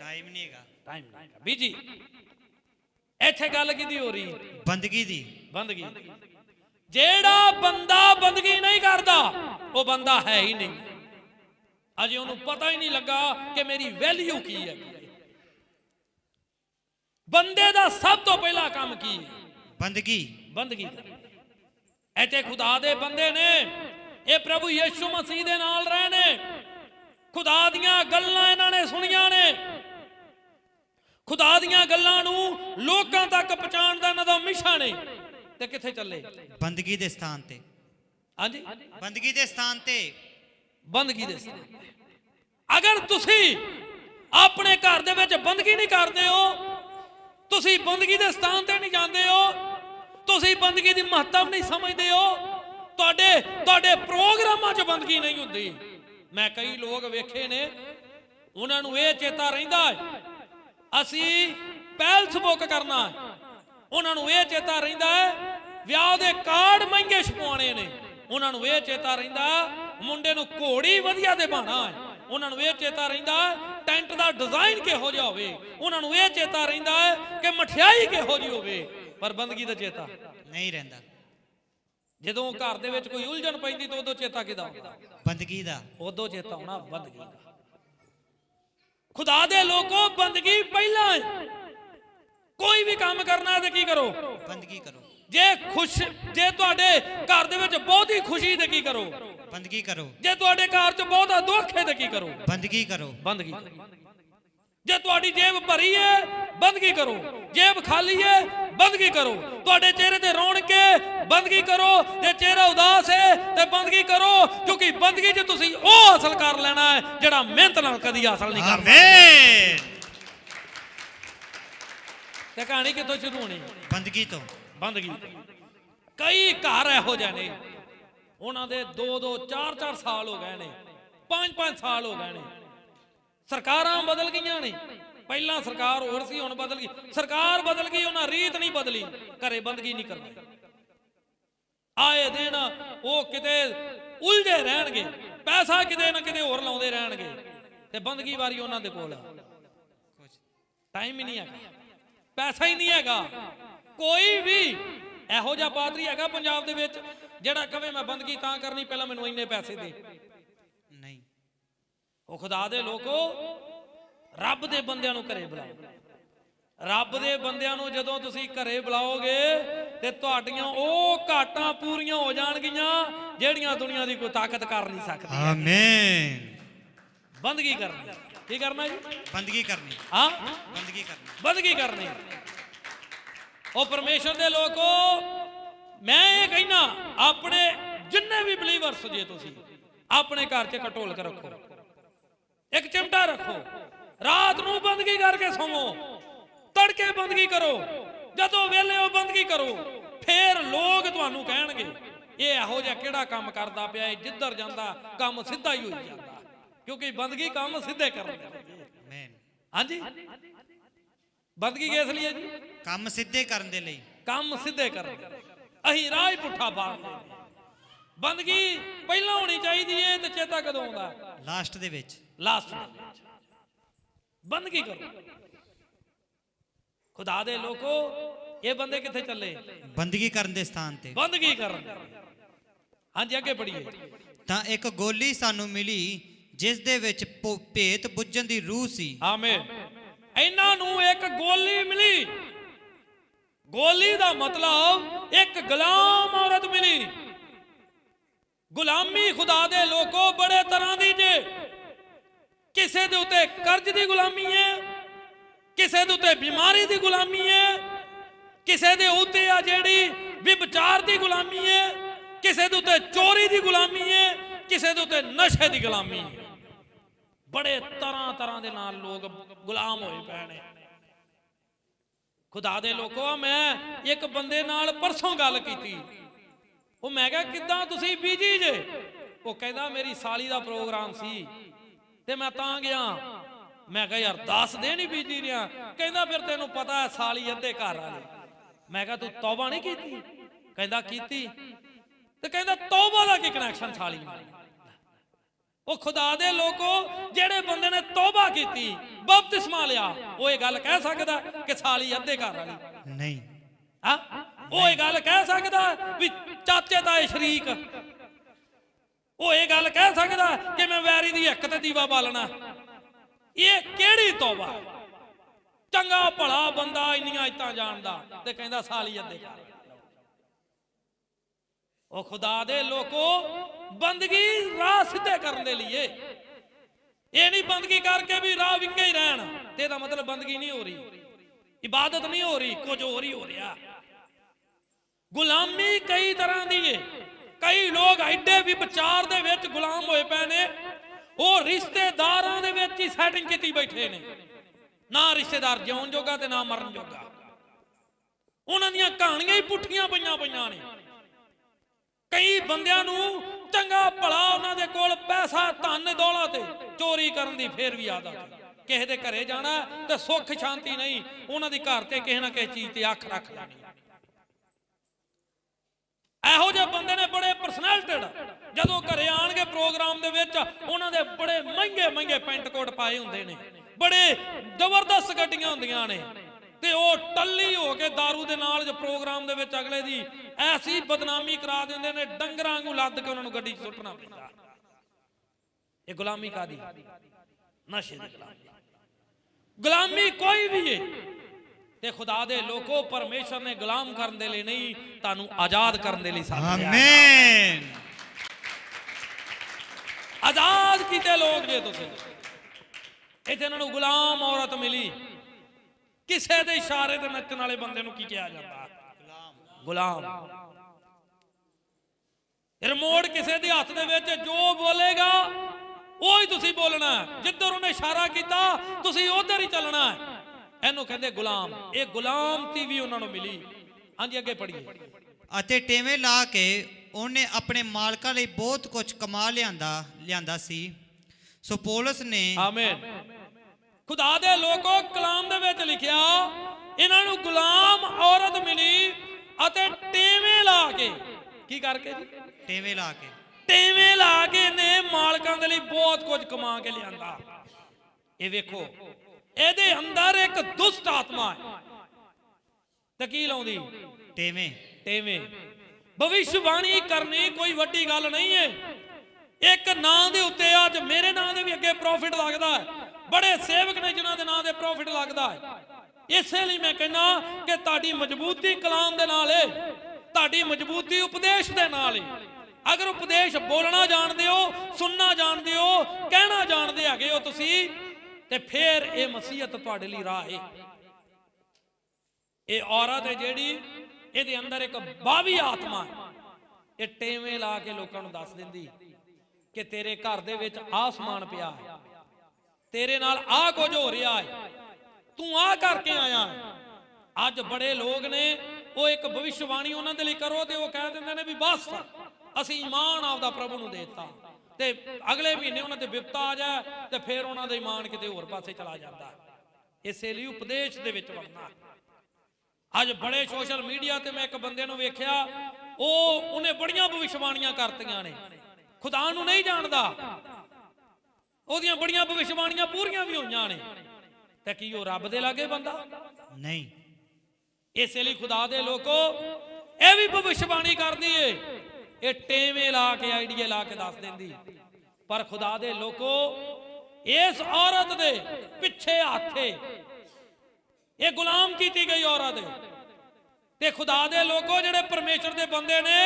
ਟਾਈਮ ਨਹੀਂ ਹੈਗਾ। ਟਾਈਮ ਬੀਜੀ ਇੱਥੇ ਗੱਲ ਕਿਦੀ ਹੋ ਰਹੀ? ਬੰਦਗੀ ਦੀ। ਬੰਦਗੀ। ਜਿਹੜਾ ਬੰਦਾ ਬੰਦਗੀ ਨਹੀਂ ਕਰਦਾ ਉਹ ਬੰਦਾ ਹੈ ਹੀ ਨਹੀਂ। ਅਜੇ ਉਹਨੂੰ ਪਤਾ ਹੀ ਨਹੀਂ ਲੱਗਾ ਕਿ ਮੇਰੀ ਵੈਲਿਊ ਕੀ ਹੈ। ਬੰਦੇ ਦਾ ਸਭ ਤੋਂ ਪਹਿਲਾ ਕੰਮ ਕੀ? ਹੈ ਬੰਦਗੀ। ਬੰਦਗੀ। ਇੱਥੇ ਖੁਦਾ ਦੇ ਬੰਦੇ ਨੇ ਇਹ ਪ੍ਰਭੂ ਯੀਸ਼ੂ ਮਸੀਹ ਦੇ ਨਾਲ ਰਹੇ ਨੇ ਖੁਦਾ ਦੀਆਂ ਗੱਲਾਂ ਇਹਨਾਂ ਨੇ ਸੁਣੀਆਂ ਨੇ। ਖੁਦਾ ਦੀਆਂ ਗੱਲਾਂ ਨੂੰ ਲੋਕਾਂ ਤੱਕ ਪਹੁੰਚਾਉਣ ਦਾ ਇਹਨਾਂ ਦਾ ਮਿਸ਼ਨ ਹੈ ਤੇ ਕਿੱਥੇ ਚੱਲੇ? ਬੰਦਗੀ ਦੇ ਸਥਾਨ ਤੇ। ਹਾਂਜੀ? ਬੰਦਗੀ ਦੇ ਸਥਾਨ ਤੇ। ਬੰਦਗੀ ਦੇ ਸਥਾਨ। ਅਗਰ ਤੁਸੀਂ ਆਪਣੇ ਘਰ ਦੇ ਵਿੱਚ ਬੰਦਗੀ ਨਹੀਂ ਕਰਦੇ ਹੋ ਤੁਸੀਂ ਬੰਦਗੀ ਦੇ ਸਥਾਨ ਤੇ ਨਹੀਂ ਜਾਂਦੇ ਹੋ ਤੁਸੀਂ ਬੰਦਗੀ ਦੀ ਮਹੱਤਵ ਨਹੀਂ ਸਮਝਦੇ ਹੋ ਤੁਹਾਡੇ ਤੁਹਾਡੇ ਪ੍ਰੋਗਰਾਮਾਂ 'ਚ ਬੰਦਗੀ ਨਹੀਂ ਹੁੰਦੀ। ਮੈਂ ਕਈ ਲੋਕ ਵੇਖੇ ਨੇ ਉਹਨਾਂ ਨੂੰ ਇਹ ਚੇਤਾ ਰਹਿੰਦਾ ਹੈ ਅਸੀਂ ਪੈਲਸ ਬੁੱਕ ਕਰਨਾ ਉਹਨਾਂ ਨੂੰ ਇਹ ਚੇਤਾ ਰਹਿੰਦਾ ਹੈ ਵਿਆਹ ਦੇ ਕਾਰਡ ਮਹਿੰਗੇ ਛਪਵਾਉਣੇ ਨੇ। ਉਹਨਾਂ ਨੂੰ ਇਹ ਚੇਤਾ ਰਹਿੰਦਾ ਮੁੰਡੇ ਨੂੰ ਘੋੜੀ ਵਧੀਆ ਦੇ ਬਾਣਾ ਹੈ। ਉਹਨਾਂ ਨੂੰ ਇਹ ਚੇਤਾ ਰਹਿੰਦਾ ਟੈਂਟ ਦਾ ਡਿਜ਼ਾਈਨ ਕਿਹੋ ਜਿਹਾ ਹੋਵੇ। ਉਹਨਾਂ ਨੂੰ ਇਹ ਚੇਤਾ ਰਹਿੰਦਾ ਕਿ ਮਠਿਆਈ ਕਿਹੋ ਜਿਹੀ ਹੋਵੇ। ਪਰ ਬੰਦਗੀ ਦਾ ਚੇਤਾ ਨਹੀਂ ਰਹਿੰਦਾ। ਜਦੋਂ ਘਰ ਦੇ ਵਿੱਚ ਕੋਈ ਉਲਝਣ ਪੈਂਦੀ ਤਾਂ ਉਦੋਂ ਚੇਤਾ ਕਿਦਾ ਬੰਦਗੀ ਦਾ। ਉਦੋਂ ਚੇਤਾ ਆਉਣਾ ਬੰਦਗੀ ਦਾ। ਖੁਦਾ ਦੇ ਲੋਕੋ ਬੰਦਗੀ ਪਹਿਲਾਂ ਹੈ। ਕੋਈ ਵੀ ਕੰਮ ਕਰਨਾ ਹੈ ਤੇ ਕੀ ਕਰੋ? ਬੰਦਗੀ ਕਰੋ। ਜੇ ਖੁਸ਼ ਜੇ ਤੁਹਾਡੇ ਘਰ ਦੇ ਵਿੱਚ ਬਹੁਤੀ ਖੁਸ਼ੀ ਤੇ ਕੀ ਕਰੋ? ਬੰਦਗੀ ਕਰੋ। ਜੇ ਤੁਹਾਡੇ ਘਰ 'ਚ ਬਹੁਤਾ ਦੁੱਖ ਹੈ ਤੇ ਕੀ ਕਰੋ? ਬੰਦਗੀ ਕਰੋ। ਬੰਦਗੀ ਕਰੋ। ਜੇ ਤੁਹਾਡੀ ਜੇਬ ਭਰੀ ਹੈ ਬੰਦਗੀ ਕਰੋ। ਜੇਬ ਖਾਲੀ ਹੈ ਬੰਦਗੀ ਕਰੋ। ਤੁਹਾਡੇ ਚਿਹਰੇ ਤੇ ਰੌਣਕ ਹੈ ਬੰਦਗੀ ਕਰੋ। ਜੇ ਚਿਹਰਾ ਉਦਾਸ ਹੈ ਤੇ ਬੰਦਗੀ ਕਰੋ ਕਿਉਂਕਿ ਬੰਦਗੀ 'ਚ ਤੁਸੀਂ ਉਹ ਹਾਸਲ ਕਰ ਲੈਣਾ ਹੈ ਜਿਹੜਾ ਮਿਹਨਤ ਨਾਲ ਕਦੀ ਹਾਸਲ ਨਹੀਂ ਕਰਦਾ ਆਮੇਨ। ਤੇ ਕਹਾਣੀ ਕਿੱਥੋਂ ਸ਼ੁਰੂ ਹੋਣੀ? ਬੰਦਗੀ ਤੋਂ। ਬੰਦਗੀ। ਕਈ ਘਰ ਇਹੋ ਜਿਹੇ ਨੇ। ਉਹਨਾਂ ਦੇ 2 2 4 4 ਸਾਲ ਹੋ ਗਏ ਨੇ। 5 5 ਸਾਲ ਹੋ ਗਏ ਨੇ। ਸਰਕਾਰਾਂ ਬਦਲ ਗਈਆਂ ਨੇ। ਪਹਿਲਾਂ ਸਰਕਾਰ ਹੋਰ ਸੀ, ਹੁਣ ਬਦਲ ਗਈ। ਸਰਕਾਰ ਬਦਲ ਗਈ, ਉਹਨਾਂ ਰੀਤ ਨਹੀਂ ਬਦਲੀ। ਘਰੇ ਬੰਦਗੀ ਨਹੀਂ ਕਰਨੀ। ਆਏ ਦਿਨ ਉਹ ਕਿਤੇ ਉਲਝੇ ਰਹਿਣਗੇ। ਪੈਸਾ ਕਿਤੇ ਨਾ ਕਿਤੇ ਹੋਰ ਲਾਉਂਦੇ ਰਹਿਣਗੇ। ਤੇ ਬੰਦਗੀ ਵਾਰੀ ਉਹਨਾਂ ਦੇ ਕੋਲ ਟਾਈਮ ਹੀ ਨਹੀਂ ਹੈਗਾ। ਪੈਸਾ ਹੀ ਨਹੀਂ ਹੈਗਾ। ਕੋਈ ਵੀ ਇਹੋ ਜਿਹਾ ਪਾਦਰੀ ਹੈਗਾ ਪੰਜਾਬ ਦੇ ਵਿੱਚ, ਜਿਹੜਾ ਕਵੇ ਮੈਂ ਬੰਦਗੀ ਤਾਂ ਕਰਨੀ, ਪਹਿਲਾਂ ਮੈਨੂੰ ਇੰਨੇ ਪੈਸੇ ਦੇ। ਉਹ ਖੁਦਾ ਦੇ ਲੋਕੋ ਰੱਬ ਦੇ ਬੰਦਿਆਂ ਨੂੰ ਘਰੇ ਬੁਲਾਓ। ਰੱਬ ਦੇ ਬੰਦਿਆਂ ਨੂੰ ਜਦੋਂ ਤੁਸੀਂ ਘਰੇ ਬੁਲਾਓਗੇ ਤੇ ਤੁਹਾਡੀਆਂ ਉਹ ਘਾਟਾਂ ਪੂਰੀਆਂ ਹੋ ਜਾਣਗੀਆਂ ਜਿਹੜੀਆਂ ਦੁਨੀਆ ਦੀ ਕੋਈ ਤਾਕਤ ਕਰ ਨਹੀਂ ਸਕਦੀ। ਆਮੇਨ। ਬੰਦਗੀ ਕਰਨੀ। ਕੀ ਕਰਨਾ ਜੀ? ਬੰਦਗੀ ਕਰਨੀ। ਹਾਂ? ਬੰਦਗੀ ਕਰਨੀ। ਬੰਦਗੀ ਕਰਨੀ। ਉਹ ਪਰਮੇਸ਼ਰ ਦੇ ਲੋਕੋ ਮੈਂ ਇਹ ਕਹਿਣਾ ਆਪਣੇ ਜਿੰਨੇ ਵੀ ਬਲੀਵਰਸ ਜੇ ਤੁਸੀਂ ਆਪਣੇ ਘਰ 'ਚ ਕਟੋਲ ਕੇ ਰੱਖੋ। ਇੱਕ ਚਿਮਟਾ ਰੱਖੋ। ਰਾਤ ਨੂੰ ਬੰਦਗੀ ਕਰਕੇ ਸੌਵੋ। ਤੜਕੇ ਬੰਦਗੀ ਕਰੋ। ਜਦੋਂ ਵੇਲੇ ਉਹ ਬੰਦਗੀ ਕਰੋ ਫੇਰ ਲੋਕ ਤੁਹਾਨੂੰ ਕਹਿਣਗੇ ਇਹ ਇਹੋ ਜਿਹਾ ਕਿਹੜਾ ਕੰਮ ਕਰਦਾ ਪਿਆ? ਇਹ ਜਿੱਧਰ ਜਾਂਦਾ ਕੰਮ ਸਿੱਧਾ ਹੀ ਹੋਈ ਜਾਂਦਾ। ਕਿਉਂਕਿ ਬੰਦਗੀ ਕੰਮ ਸਿੱਧੇ ਕਰਦੇ ਆਮੇਨ ਹਾਂਜੀ? ਬੰਦਗੀ ਕਿਸ ਲਈ ਹੈ ਜੀ? ਕੰਮ ਸਿੱਧੇ ਕਰਨ ਦੇ ਲਈ। ਕੰਮ ਸਿੱਧੇ ਕਰਨ ਅਸੀਂ ਰਾਹ ਹੀ ਪੁੱਠਾ ਪਾੜਦੇ ਬੰਦਗੀ ਪਹਿਲਾਂ ਹੋਣੀ ਚਾਹੀਦੀ ਏ ਤੇ ਚੇਤਾ ਕਦੋਂ ਆਉਂਦਾ? ਲਾਸਟ ਦੇ ਵਿੱਚ। ਲਾਸਟ ਬੰਦਗੀ ਕਰੋ? ਖੁਦਾ ਦੇ ਲੋਕੋ ਇਹ ਬੰਦੇ ਕਿੱਥੇ ਚੱਲੇ? ਬੰਦਗੀ ਕਰਨ ਦੇ ਸਥਾਨ ਤੇ। ਬੰਦਗੀ ਕਰਨ। ਹਾਂਜੀ ਅੱਗੇ ਪੜੀਏ ਤਾਂ ਇੱਕ ਗੋਲੀ ਸਾਨੂੰ ਮਿਲੀ ਜਿਸ ਦੇ ਵਿੱਚ ਭੇਤ ਬੁੱਝਣ ਦੀ ਰੂਹ ਸੀ। ਆਮੀਨ। ਇਹਨਾਂ ਨੂੰ ਇੱਕ ਗੋਲੀ ਮਿਲੀ। ਗੋਲੀ ਦਾ ਮਤਲਬ ਇੱਕ ਗੁਲਾਮ ਔਰਤ ਮਿਲੀ। ਗੁਲਾਮੀ ਖੁਦਾ ਦੇ ਲੋਕੋ ਬੜੇ ਤਰ੍ਹਾਂ ਦੀ ਕਿਸੇ ਦੇ ਉੱਤੇ ਕਰਜ਼ ਦੀ ਗੁਲਾਮੀ ਹੈ, ਕਿਸੇ ਦੇ ਉੱਤੇ ਬਿਮਾਰੀ ਦੀ ਗੁਲਾਮੀ ਹੈ, ਕਿਸੇ ਦੇ ਉੱਤੇ ਆ ਜਿਹੜੀ ਵਿਭਚਾਰ ਦੀ ਗੁਲਾਮੀ ਹੈ, ਕਿਸੇ ਦੇ ਉੱਤੇ ਚੋਰੀ ਦੀ ਗੁਲਾਮੀ ਹੈ, ਕਿਸੇ ਦੇ ਉੱਤੇ ਨਸ਼ੇ ਦੀ ਗੁਲਾਮੀ ਹੈ। ਬੜੇ ਤਰ੍ਹਾਂ ਤਰ੍ਹਾਂ ਦੇ ਨਾਲ ਲੋਕ ਗੁਲਾਮ ਹੋਏ ਪਏ ਨੇ। ਖੁਦਾ ਦੇ ਲੋਕੋ, ਮੈਂ ਇੱਕ ਬੰਦੇ ਨਾਲ ਪਰਸੋਂ ਗੱਲ ਕੀਤੀ। ਉਹ ਮੈਂ ਕਿਹਾ, ਕਿੱਦਾਂ ਤੁਸੀਂ ਬੀਜੀ ਜੇ? ਉਹ ਕਹਿੰਦਾ, ਮੇਰੀ ਸਾਲੀ ਦਾ ਪ੍ਰੋਗਰਾਮ ਸੀ। ਤੇ ਮੈਂ ਤਾਂ ਗਿਆ। ਮੈਂ ਕਿਹਾ ਯਾਰ ਦੱਸ ਦੇ ਨਹੀਂ ਬੀਜੀ ਰਿਆ। ਕਹਿੰਦਾ ਫਿਰ ਤੈਨੂੰ ਪਤਾ ਹੈ ਸਾਲੀ ਅੱਧੇ ਘਰ ਵਾਲੇ। ਮੈਂ ਕਿਹਾ ਤੂੰ ਤੌਬਾ ਨਹੀਂ ਕੀਤੀ? ਕਹਿੰਦਾ ਕੀਤੀ। ਤੇ ਕਹਿੰਦਾ ਤੌਬਾ ਦਾ ਕੀ ਕਨੈਕਸ਼ਨ ਸਾਲੀ ਨਾਲ? ਉਹ ਖੁਦਾ ਦੇ ਲੋਕੋ ਜਿਹੜੇ ਬੰਦੇ ਨੇ ਤੌਬਾ ਕੀਤੀ ਬਪਤਿਸਮਾ ਲਿਆ ਉਹ ਇਹ ਗੱਲ ਕਹਿ ਸਕਦਾ ਕਿ ਸਾਲੀ ਅੱਧੇ ਘਰ ਵਾਲੀ। ਨਹੀਂ। ਹਾਂ? ਉਹ ਇਹ ਗੱਲ ਕਹਿ ਸਕਦਾ ਵੀ ਚਾਚੇ ਦਾ ਸ਼ਰੀਕ ਉਹ ਇਹ ਗੱਲ ਕਹਿ ਸਕਦਾ ਕਿ ਮੈਂ ਵੈਰੀ ਦੀ ਇੱਕ ਤੇ ਦੀਵਾ ਬਾਲਣਾ। ਇਹ ਕਿਹੜੀ ਤੌਬਾ? ਚੰਗਾ ਭਲਾ ਬੰਦਾ ਇੰਨੀਆਂ ਇਤਾਂ ਜਾਣਦਾ ਤੇ ਕਹਿੰਦਾ ਸਾਲੀ ਅੱਧੇ ਉਹ ਖੁਦਾ ਦੇ ਲੋਕੋ, ਬੰਦਗੀ ਰਾਹ ਸਿੱਧੇ ਕਰਨ ਦੇ ਲਈ ਇਹ ਨਹੀਂ ਬੰਦਗੀ ਕਰਕੇ ਵੀ ਰਾਹ ਵਿੰਗੇ ਹੀ ਰਹਿਣ, ਤੇ ਇਹਦਾ ਮਤਲਬ ਬੰਦਗੀ ਨਹੀਂ ਹੋ ਰਹੀ। ਇਬਾਦਤ ਨਹੀਂ ਹੋ ਰਹੀ, ਕੁਝ ਹੋਰ ਹੀ ਹੋ ਰਿਹਾ। ਗੁਲਾਮੀ ਕਈ ਤਰ੍ਹਾਂ ਦੀ ਏ। ਕਈ ਲੋਕ ਐਡੇ ਵੀ ਵਿਚਾਰ ਦੇ ਵਿੱਚ ਗੁਲਾਮ ਹੋਏ ਪਏ ਨੇ। ਉਹ ਰਿਸ਼ਤੇਦਾਰਾਂ ਦੇ ਵਿੱਚ ਹੀ ਸੈਟਿੰਗ ਕੀਤੀ ਬੈਠੇ ਨੇ। ਨਾ ਰਿਸ਼ਤੇਦਾਰ ਜਿਉਣ ਜੋਗਾ ਤੇ ਨਾ ਮਰਨ ਜੋਗਾ। ਉਹਨਾਂ ਦੀਆਂ ਕਹਾਣੀਆਂ ਹੀ ਪੁੱਠੀਆਂ ਪਈਆਂ ਪਈਆਂ ਨੇ। ਕਈ ਬੰਦਿਆਂ ਨੂੰ ਚੰਗਾ ਭਲਾ ਉਹਨਾਂ ਦੇ ਕੋਲ ਪੈਸਾ ਧਨ ਦੌਲਤ ਹੈ, ਚੋਰੀ ਕਰਨ ਦੀ ਫੇਰ ਵੀ ਆਦਤ ਕਿਸੇ ਦੇ ਘਰੇ ਜਾਣਾ ਤੇ ਸੁੱਖ ਸ਼ਾਂਤੀ ਨਹੀਂ ਉਹਨਾਂ ਦੀ ਘਰ ਤੇ ਕਿਸੇ ਨਾ ਕਿਸੇ ਚੀਜ਼ ਤੇ ਅੱਖ ਰੱਖ ਲੈਣੀ। ਇਹੋ ਜਿਹੇ ਬੰਦੇ ਨੇ ਬੜੇ ਪਰਸਨੈਲਿਟਡ ਜਦੋਂ ਘਰੇ ਆਣਗੇ ਪ੍ਰੋਗਰਾਮ ਦੇ ਵਿੱਚ, ਉਹਨਾਂ ਦੇ ਬੜੇ ਮਹਿੰਗੇ ਮਹਿੰਗੇ ਪੈਂਟ ਕੋਟ ਪਾਏ ਹੁੰਦੇ ਨੇ। ਬੜੇ ਜ਼ਬਰਦਸਤ ਗੱਡੀਆਂ ਹੁੰਦੀਆਂ ਨੇ। ਤੇ ਉਹ ਟੱਲੀ ਹੋ ਕੇ दारू ਦੇ ਨਾਲ ਜੋ ਪ੍ਰੋਗਰਾਮ ਦੇ ਵਿੱਚ ਅਗਲੇ ਦੀ ਐਸੀ ਬਦਨਾਮੀ ਕਰਾ ਦਿੰਦੇ ਨੇ, ਡੰਗਰਾਂ ਵਾਂਗੂ ਲੱਦ ਕੇ ਉਹਨਾਂ ਨੂੰ ਗੱਡੀ 'ਚ ਸੁੱਟਣਾ ਪੈਂਦਾ। ਇਹ ਗੁਲਾਮੀ ਕਾਦੀ? ਨਸ਼ੇ ਦੀ ਗੁਲਾਮੀ। ਗੁਲਾਮੀ ਕੋਈ ਵੀ ਏ। ਤੇ ਖੁਦਾ ਦੇ ਲੋਕੋ ਪਰਮੇਸ਼ਰ ਨੇ ਗੁਲਾਮ ਕਰਨ ਦੇ ਲਈ ਨਹੀਂ ਤੁਹਾਨੂੰ ਆਜ਼ਾਦ ਕਰਨ ਦੇ ਲਈ ਸੱਦ ਲਿਆ ਆਮੀਨ ਆਜ਼ਾਦ ਕੀਤੇ ਲੋਕ ਜੇ ਤੁਸੀਂ। ਇੱਥੇ ਇਹਨਾਂ ਨੂੰ ਗੁਲਾਮ ਔਰਤ ਮਿਲੀ। ਕਿਸੇ ਦੇ ਇਸ਼ਾਰੇ ਤੇ ਨੱਚਣ ਵਾਲੇ ਬੰਦੇ ਨੂੰ ਕੀ ਕਿਹਾ ਜਾਂਦਾ? ਗੁਲਾਮ। ਰਿਮੋਟ ਕਿਸੇ ਦੇ ਹੱਥ ਦੇ ਵਿੱਚ ਜੋ ਬੋਲੇਗਾ ਉਹ ਹੀ ਤੁਸੀਂ ਬੋਲਣਾ। ਜਿੱਧਰ ਉਹਨੇ ਇਸ਼ਾਰਾ ਕੀਤਾ ਤੁਸੀਂ ਉਧਰ ਹੀ ਚੱਲਣਾ। ਹੈ ਇਹਨੂੰ ਕਹਿੰਦੇ ਗੁਲਾਮ। ਇਹ ਗੁਲਾਮਤੀ ਵੀ ਉਹਨਾਂ ਨੂੰ ਮਿਲੀ। ਹਾਂਜੀ ਅੱਗੇ ਪੜ੍ਹੀਏ। ਅਤੇ ਟੇਵੇਂ ਲਾ ਕੇ ਉਹਨੇ ਆਪਣੇ ਮਾਲਕਾਂ ਲਈ ਬਹੁਤ ਕੁਝ ਕਮਾ ਲਿਆਂਦਾ ਲਿਆਂਦਾ ਸੀ। ਸੋ ਪੌਲਸ ਨੇ ਆਮੀਨ। ਖੁਦਾ ਦੇ ਲੋਕੋ ਕਲਾਮ ਦੇ ਵਿੱਚ ਲਿਖਿਆ ਇਹਨਾਂ ਨੂੰ ਗੁਲਾਮ ਔਰਤ ਮਿਲੀ ਅਤੇ ਟੇਵੇਂ ਲਾ ਕੇ। ਕੀ ਕਰਕੇ ਜੀ? ਟੇਵੇਂ ਲਾ ਕੇ। ਟੇਵੇਂ ਲਾ ਕੇ ਨੇ ਮਾਲਕਾਂ ਦੇ ਲਈ ਬਹੁਤ ਕੁਝ ਕਮਾ ਕੇ ਲਿਆਂਦਾ। ਇਹ ਵੇਖੋ ਇਹਦੇ ਅੰਦਰ ਇੱਕ ਦੁਸ਼ਟ ਆਤਮਾ ਹੈ। ਤੇ ਕੀ ਲਾਉਂਦੀ? ਟੇਵੇਂ। ਟੇਵੇਂ। ਭਵਿਸ਼ਵਾਣੀ ਕਰਨੀ ਕੋਈ ਵੱਡੀ ਗੱਲ ਨਹੀਂ ਹੈ। ਇੱਕ ਨਾਂ ਦੇ ਉੱਤੇ ਅੱਜ ਮੇਰੇ ਨਾਂ ਦੇ ਵੀ ਅੱਗੇ ਪ੍ਰੋਫਿਟ ਲੱਗਦਾ ਹੈ। ਬੜੇ ਸੇਵਕ ਨੇ ਜਿਨ੍ਹਾਂ ਦੇ ਨਾਂ ਦੇ ਪ੍ਰੋਫਿਟ ਲੱਗਦਾ ਹੈ। ਇਸੇ ਲਈ ਮੈਂ ਕਹਿੰਦਾ ਕਿ ਤੁਹਾਡੀ ਮਜ਼ਬੂਤੀ ਕਲਾਮ ਦੇ ਨਾਲ ਹੈ ਤੁਹਾਡੀ ਮਜ਼ਬੂਤੀ ਉਪਦੇਸ਼ ਦੇ ਨਾਲ ਹੈ ਅਗਰ ਉਪਦੇਸ਼ ਬੋਲਣਾ ਜਾਣਦੇ ਹੋ ਸੁਣਨਾ ਜਾਣਦੇ ਹੋ ਕਹਿਣਾ ਜਾਣਦੇ ਹੈਗੇ ਹੋ ਤੁਸੀਂ ਤੇ ਫਿਰ ਇਹ ਮਸੀਹਤ ਤੁਹਾਡੇ ਲਈ ਰਾਹ ਹੈ ਇਹ ਔਰਤ ਹੈ ਜਿਹੜੀ ਇਹਦੇ ਅੰਦਰ ਇੱਕ ਬਾਵੀ ਆਤਮਾ ਹੈ। ਇਹ ਟੇਵੇਂ ਲਾ ਕੇ ਲੋਕਾਂ ਨੂੰ ਦੱਸ ਦਿੰਦੀ ਕਿ ਤੇਰੇ ਘਰ ਦੇ ਵਿੱਚ ਆਸਮਾਨ ਪਿਆ ਹੈ। ਤੇਰੇ ਨਾਲ ਆਹ ਕੁਝ ਹੋ ਰਿਹਾ ਹੈ। ਤੂੰ ਆਹ ਕਰਕੇ ਆਇਆ ਹੈ। ਅੱਜ ਬੜੇ ਲੋਕ ਨੇ, ਉਹ ਇੱਕ ਭਵਿਸ਼ਵਾਣੀ ਉਹਨਾਂ ਦੇ ਲਈ ਕਰੋ ਤੇ ਉਹ ਕਹਿ ਦਿੰਦੇ ਨੇ ਵੀ ਬਸ, ਅਸੀਂ ਇਮਾਨ ਆਪਦਾ ਪ੍ਰਭੂ ਨੂੰ ਦੇਤਾ। ਤੇ ਅਗਲੇ ਮਹੀਨੇ ਉਹਨਾਂ ਤੇ ਵਿਪਤਾ ਆ ਜਾਏ ਤੇ ਫਿਰ ਉਹਨਾਂ ਦਾ ਈਮਾਨ ਕਿਤੇ ਹੋਰ ਪਾਸੇ ਚਲਾ ਜਾਂਦਾ। ਇਸੇ ਲਈ ਉਪਦੇਸ਼ ਦੇ ਵਿੱਚ ਵੜਨਾ ਅੱਜ ਬੜੇ ਸੋਸ਼ਲ ਮੀਡੀਆ ਤੇ ਮੈਂ ਇੱਕ ਬੰਦੇ ਨੂੰ ਵੇਖਿਆ ਉਹ ਉਹਨੇ ਬੜੀਆਂ ਭਵਿਸ਼ਵਾਣੀਆਂ ਕਰਤੀਆਂ ਨੇ। ਖੁਦਾ ਨੂੰ ਨਹੀਂ ਜਾਣਦਾ। ਉਹਦੀਆਂ ਬੜੀਆਂ ਭਵਿਸ਼ਵਾਣੀਆਂ ਪੂਰੀਆਂ ਵੀ ਹੋਈਆਂ ਨੇ। ਤੇ ਕੀ ਉਹ ਰੱਬ ਦੇ ਲਾਗੇ ਬੰਦਾ? ਨਹੀਂ। ਇਸੇ ਲਈ ਖੁਦਾ ਦੇ ਲੋਕੋ ਇਹ ਵੀ ਭਵਿਸ਼ਬਾਣੀ ਕਰਦੀ ਏ ਇਹ ਟੇਵੇਂ ਲਾ ਕੇ ਆਈਡੀਏ ਲਾ ਕੇ ਦੱਸ ਦਿੰਦੀ। ਪਰ ਖੁਦਾ ਦੇ ਲੋਕੋ ਇਸ ਔਰਤ ਦੇ ਪਿੱਛੇ ਹੱਥੇ ਇਹ ਗੁਲਾਮ ਕੀਤੀ ਗਈ ਔਰਤ। ਹੈ ਤੇ ਖੁਦਾ ਦੇ ਲੋਕੋ ਜਿਹੜੇ ਪਰਮੇਸ਼ਰ ਦੇ ਬੰਦੇ ਨੇ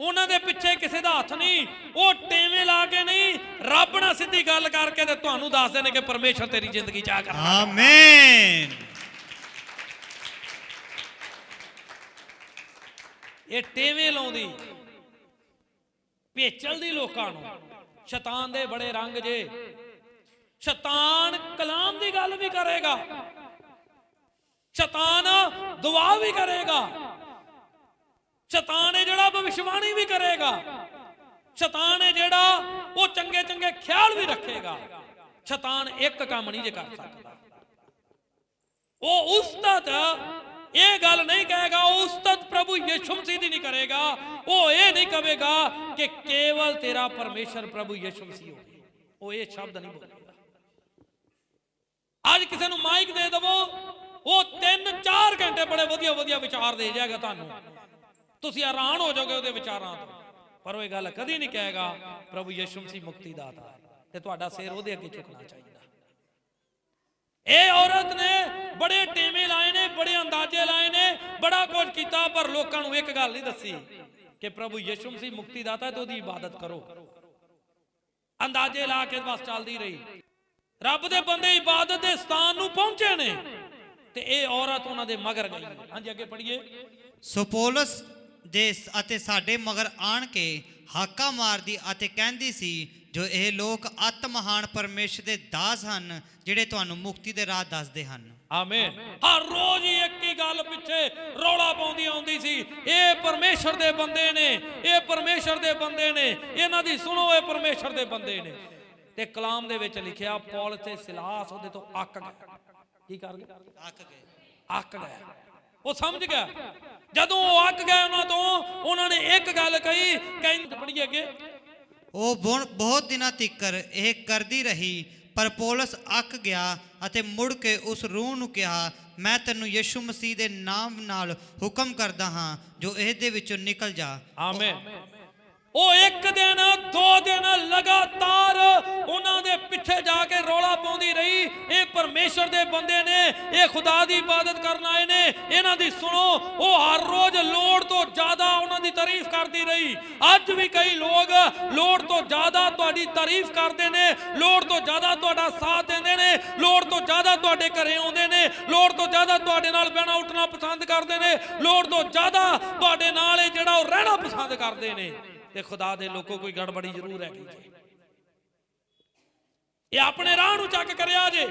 ਉਹਨਾਂ ਦੇ ਪਿੱਛੇ ਕਿਸੇ ਦਾ ਹੱਥ ਨਹੀਂ ਉਹ ਟੇਵੇਂ ਲਾ ਕੇ ਨਹੀਂ ਰੱਬ ਨਾਲ ਸਿੱਧੀ ਗੱਲ ਕਰਕੇ ਤੇ ਤੁਹਾਨੂੰ ਦੱਸਦੇ ਨੇ ਕਿ ਪਰਮੇਸ਼ਰ ਤੇਰੀ ਜ਼ਿੰਦਗੀ ਚ ਆ ਕਰ। ਆਮੇਨ। ਇਹ ਟੇਵੇਂ ਲਾਉਂਦੀ। ਭੇਚਲਦੀ ਲੋਕਾਂ ਨੂੰ। ਸ਼ੈਤਾਨ ਦੇ ਬੜੇ ਰੰਗ ਜੇ। ਸ਼ੈਤਾਨ ਕਲਾਮ ਦੀ ਗੱਲ ਵੀ ਕਰੇਗਾ। ਸ਼ੈਤਾਨ ਦੁਆ ਵੀ ਕਰੇਗਾ। ਸ਼ੈਤਾਨ ਹੈ ਜਿਹੜਾ ਭਵਿਸ਼ਵਾਣੀ ਵੀ ਕਰੇਗਾ। ਸ਼ੈਤਾਨ ਹੈ ਜਿਹੜਾ ਉਹ ਚੰਗੇ ਚੰਗੇ ਖਿਆਲ ਵੀ ਰੱਖੇਗਾ। ਸ਼ੈਤਾਨ ਇੱਕ ਕੰਮ ਨਹੀਂ ਜੇ ਕਰ ਸਕਦਾ। ਉਹ ਉਸਤਤ ਇਹ ਗੱਲ ਨਹੀਂ ਕਹੇਗਾ ਉਹ ਉਸਤਤ ਪ੍ਰਭੂ ਯਿਸੂ ਮਸੀਹ ਦੀ ਨਹੀਂ ਕਰੇਗਾ। ਉਹ ਇਹ ਨਹੀਂ ਕਹੇਗਾ ਕਿ ਕੇਵਲ ਤੇਰਾ ਪਰਮੇਸ਼ਰ ਪ੍ਰਭੂ ਯਿਸੂ ਮਸੀਹ ਹੋਵੇ। ਉਹ ਇਹ ਸ਼ਬਦ ਨਹੀਂ ਬੋਲੇਗਾ। ਅੱਜ ਕਿਸੇ ਨੂੰ ਮਾਈਕ ਦੇ ਦਵੋ, ਉਹ 3-4 ਘੰਟੇ ਬੜੇ ਵਧੀਆ ਵਧੀਆ ਵਿਚਾਰ ਦੇ ਜਾਏਗਾ ਤੁਹਾਨੂੰ। ਤੁਸੀਂ ਹੈਰਾਨ ਹੋ ਜਾਓਗੇ ਉਹਦੇ ਵਿਚਾਰਾਂ ਤੋਂ। ਪਰ ਉਹ ਇਹ ਗੱਲ ਕਦੀ ਨਹੀਂ ਕਹੇਗਾ, ਪ੍ਰਭੂ ਯਿਸੂ ਮਸੀਹ ਮੁਕਤੀ ਦਾਤਾ। ਤੇ ਤੁਹਾਡਾ ਸਿਰ ਉਹਦੇ ਅੱਗੇ ਝੁਕਣਾ ਚਾਹੀਦਾ। ਇਹ ਔਰਤ ਨੇ ਬੜੇ ਟੇਵੇਂ ਲਾਏ ਬੜਾ ਕੁਝ ਕੀਤਾ, ਪਰ ਲੋਕਾਂ ਨੂੰ ਇੱਕ ਗੱਲ ਨਹੀਂ ਦੱਸੀ ਕਿ ਪ੍ਰਭੂ ਯਿਸੂ ਮਸੀਹ ਮੁਕਤੀ ਦਾਤਾ ਤੇ ਉਹਦੀ ਇਬਾਦਤ ਕਰੋ। ਅੰਦਾਜ਼ੇ ਲਾ ਕੇ ਬਸ ਚੱਲਦੀ ਰਹੀ। ਰੱਬ ਦੇ ਬੰਦੇ ਇਬਾਦਤ ਦੇ ਸਥਾਨ ਨੂੰ ਪਹੁੰਚੇ ਨੇ ਤੇ ਇਹ ਔਰਤ ਉਹਨਾਂ ਦੇ ਮਗਰ ਗਈ। ਹਾਂਜੀ, ਅੱਗੇ ਪੜ੍ਹੀਏ। ਸੋ ਦੇ ਅਤੇ ਸਾਡੇ ਮਗਰ ਆਣ ਕੇ ਹਾਕਾ ਮਾਰਦੀ ਅਤੇ ਕਹਿੰਦੀ ਸੀ ਜੋ ਇਹ ਲੋਕ ਅਤ ਮਹਾਨ ਪਰਮੇਸ਼ਰ ਦੇ ਦਾਸ ਹਨ ਜਿਹੜੇ ਤੁਹਾਨੂੰ ਮੁਕਤੀ ਦੇ ਰਾਹ ਦੱਸਦੇ ਹਨ। ਆਮੀਨ। ਹਰ ਰੋਜ਼ ਹੀ ਇੱਕ ਹੀ ਗੱਲ ਪਿੱਛੇ ਰੌਲਾ ਪਾਉਂਦੀ ਆਉਂਦੀ ਸੀ ਇਹ ਪਰਮੇਸ਼ਰ ਦੇ ਬੰਦੇ ਨੇ ਇਹ ਪਰਮੇਸ਼ਰ ਦੇ ਬੰਦੇ ਨੇ ਇਹਨਾਂ ਦੀ ਸੁਣੋ ਇਹ ਪਰਮੇਸ਼ਰ ਦੇ ਬੰਦੇ ਨੇ। ਤੇ ਕਲਾਮ ਦੇ ਵਿੱਚ ਲਿਖਿਆ ਪੌਲ ਤੇ ਸਿਲਾਸ ਉਹਦੇ ਤੋਂ ਅੱਕ ਗਏ। ਕੀ ਕਰ ਗਏ? ਅੱਕ ਗਏ। ਅੱਕ ਗਏ। ਉਹ ਸਮਝ ਗਿਆ? ਜਦੋਂ ਉਹ ਅੱਕ ਗਏ ਉਹਨਾਂ ਤੋਂ ਉਹਨਾਂ ਨੇ ਇੱਕ ਗੱਲ ਕਹੀ ਕਹਿੰਦੇ ਪੜੀਏ ਅੱਗੇ। ਉਹ ਬਹੁ- ਬਹੁਤ ਦਿਨਾਂ ਤੀਕਰ ਇਹ ਕਰਦੀ ਰਹੀ, ਪਰ ਪੌਲਸ ਅੱਕ ਗਿਆ ਅਤੇ ਮੁੜ ਕੇ ਉਸ ਰੂਹ ਨੂੰ ਕਿਹਾ, ਮੈਂ ਤੈਨੂੰ ਯਿਸੂ ਮਸੀਹ ਦੇ ਨਾਮ ਨਾਲ ਹੁਕਮ ਕਰਦਾ ਹਾਂ, ਜੋ ਇਹਦੇ ਵਿੱਚੋਂ ਨਿਕਲ ਜਾ। ਆਮੀਨ। ਉਹ ਇੱਕ ਦਿਨ, ਦੋ ਦਿਨ ਲਗਾਤਾਰ ਉਹਨਾਂ ਦੇ ਪਿੱਛੇ ਜਾ ਕੇ ਰੌਲਾ ਪਾਉਂਦੀ ਰਹੀ। ਇਹ ਪਰਮੇਸ਼ਰ ਦੇ ਬੰਦੇ ਨੇ, ਇਹ ਖੁਦਾ ਦੀ ਇਬਾਦਤ ਕਰਨ ਆਏ ਨੇ। ਇਹਨਾਂ ਦੀ ਸੁਣੋ, ਉਹ ਹਰ ਰੋਜ਼ ਲੋੜ ਤੋਂ ਜ਼ਿਆਦਾ ਉਹਨਾਂ ਦੀ ਤਾਰੀਫ ਕਰਦੀ ਰਹੀ। ਅੱਜ ਵੀ ਕਈ ਲੋਕ ਲੋੜ ਤੋਂ ਜ਼ਿਆਦਾ ਤੁਹਾਡੀ ਤਾਰੀਫ ਕਰਦੇ ਨੇ, ਲੋੜ ਤੋਂ ਜ਼ਿਆਦਾ ਤੁਹਾਡਾ ਸਾਥ ਦਿੰਦੇ ਨੇ, ਲੋੜ ਤੋਂ ਜ਼ਿਆਦਾ ਤੁਹਾਡੇ ਘਰੇ ਆਉਂਦੇ ਨੇ, ਲੋੜ ਤੋਂ ਜ਼ਿਆਦਾ ਤੁਹਾਡੇ ਨਾਲ ਬਹਿਣਾ ਉੱਠਣਾ ਪਸੰਦ ਕਰਦੇ ਨੇ, ਲੋੜ ਤੋਂ ਜ਼ਿਆਦਾ ਤੁਹਾਡੇ ਨਾਲ ਇਹ ਜਿਹੜਾ ਉਹ ਰਹਿਣਾ ਪਸੰਦ ਕਰਦੇ ਨੇ। ਤੇ ਖੁਦਾ ਦੇ ਲੋਕੋ ਕੋਈ ਗੜਬੜੀ ਜ਼ਰੂਰ ਹੈਗੀ ਜੀ। ਇਹ ਆਪਣੇ ਰਾਹ ਨੂੰ ਚੱਕ ਕਰਿਆ ਜੇ।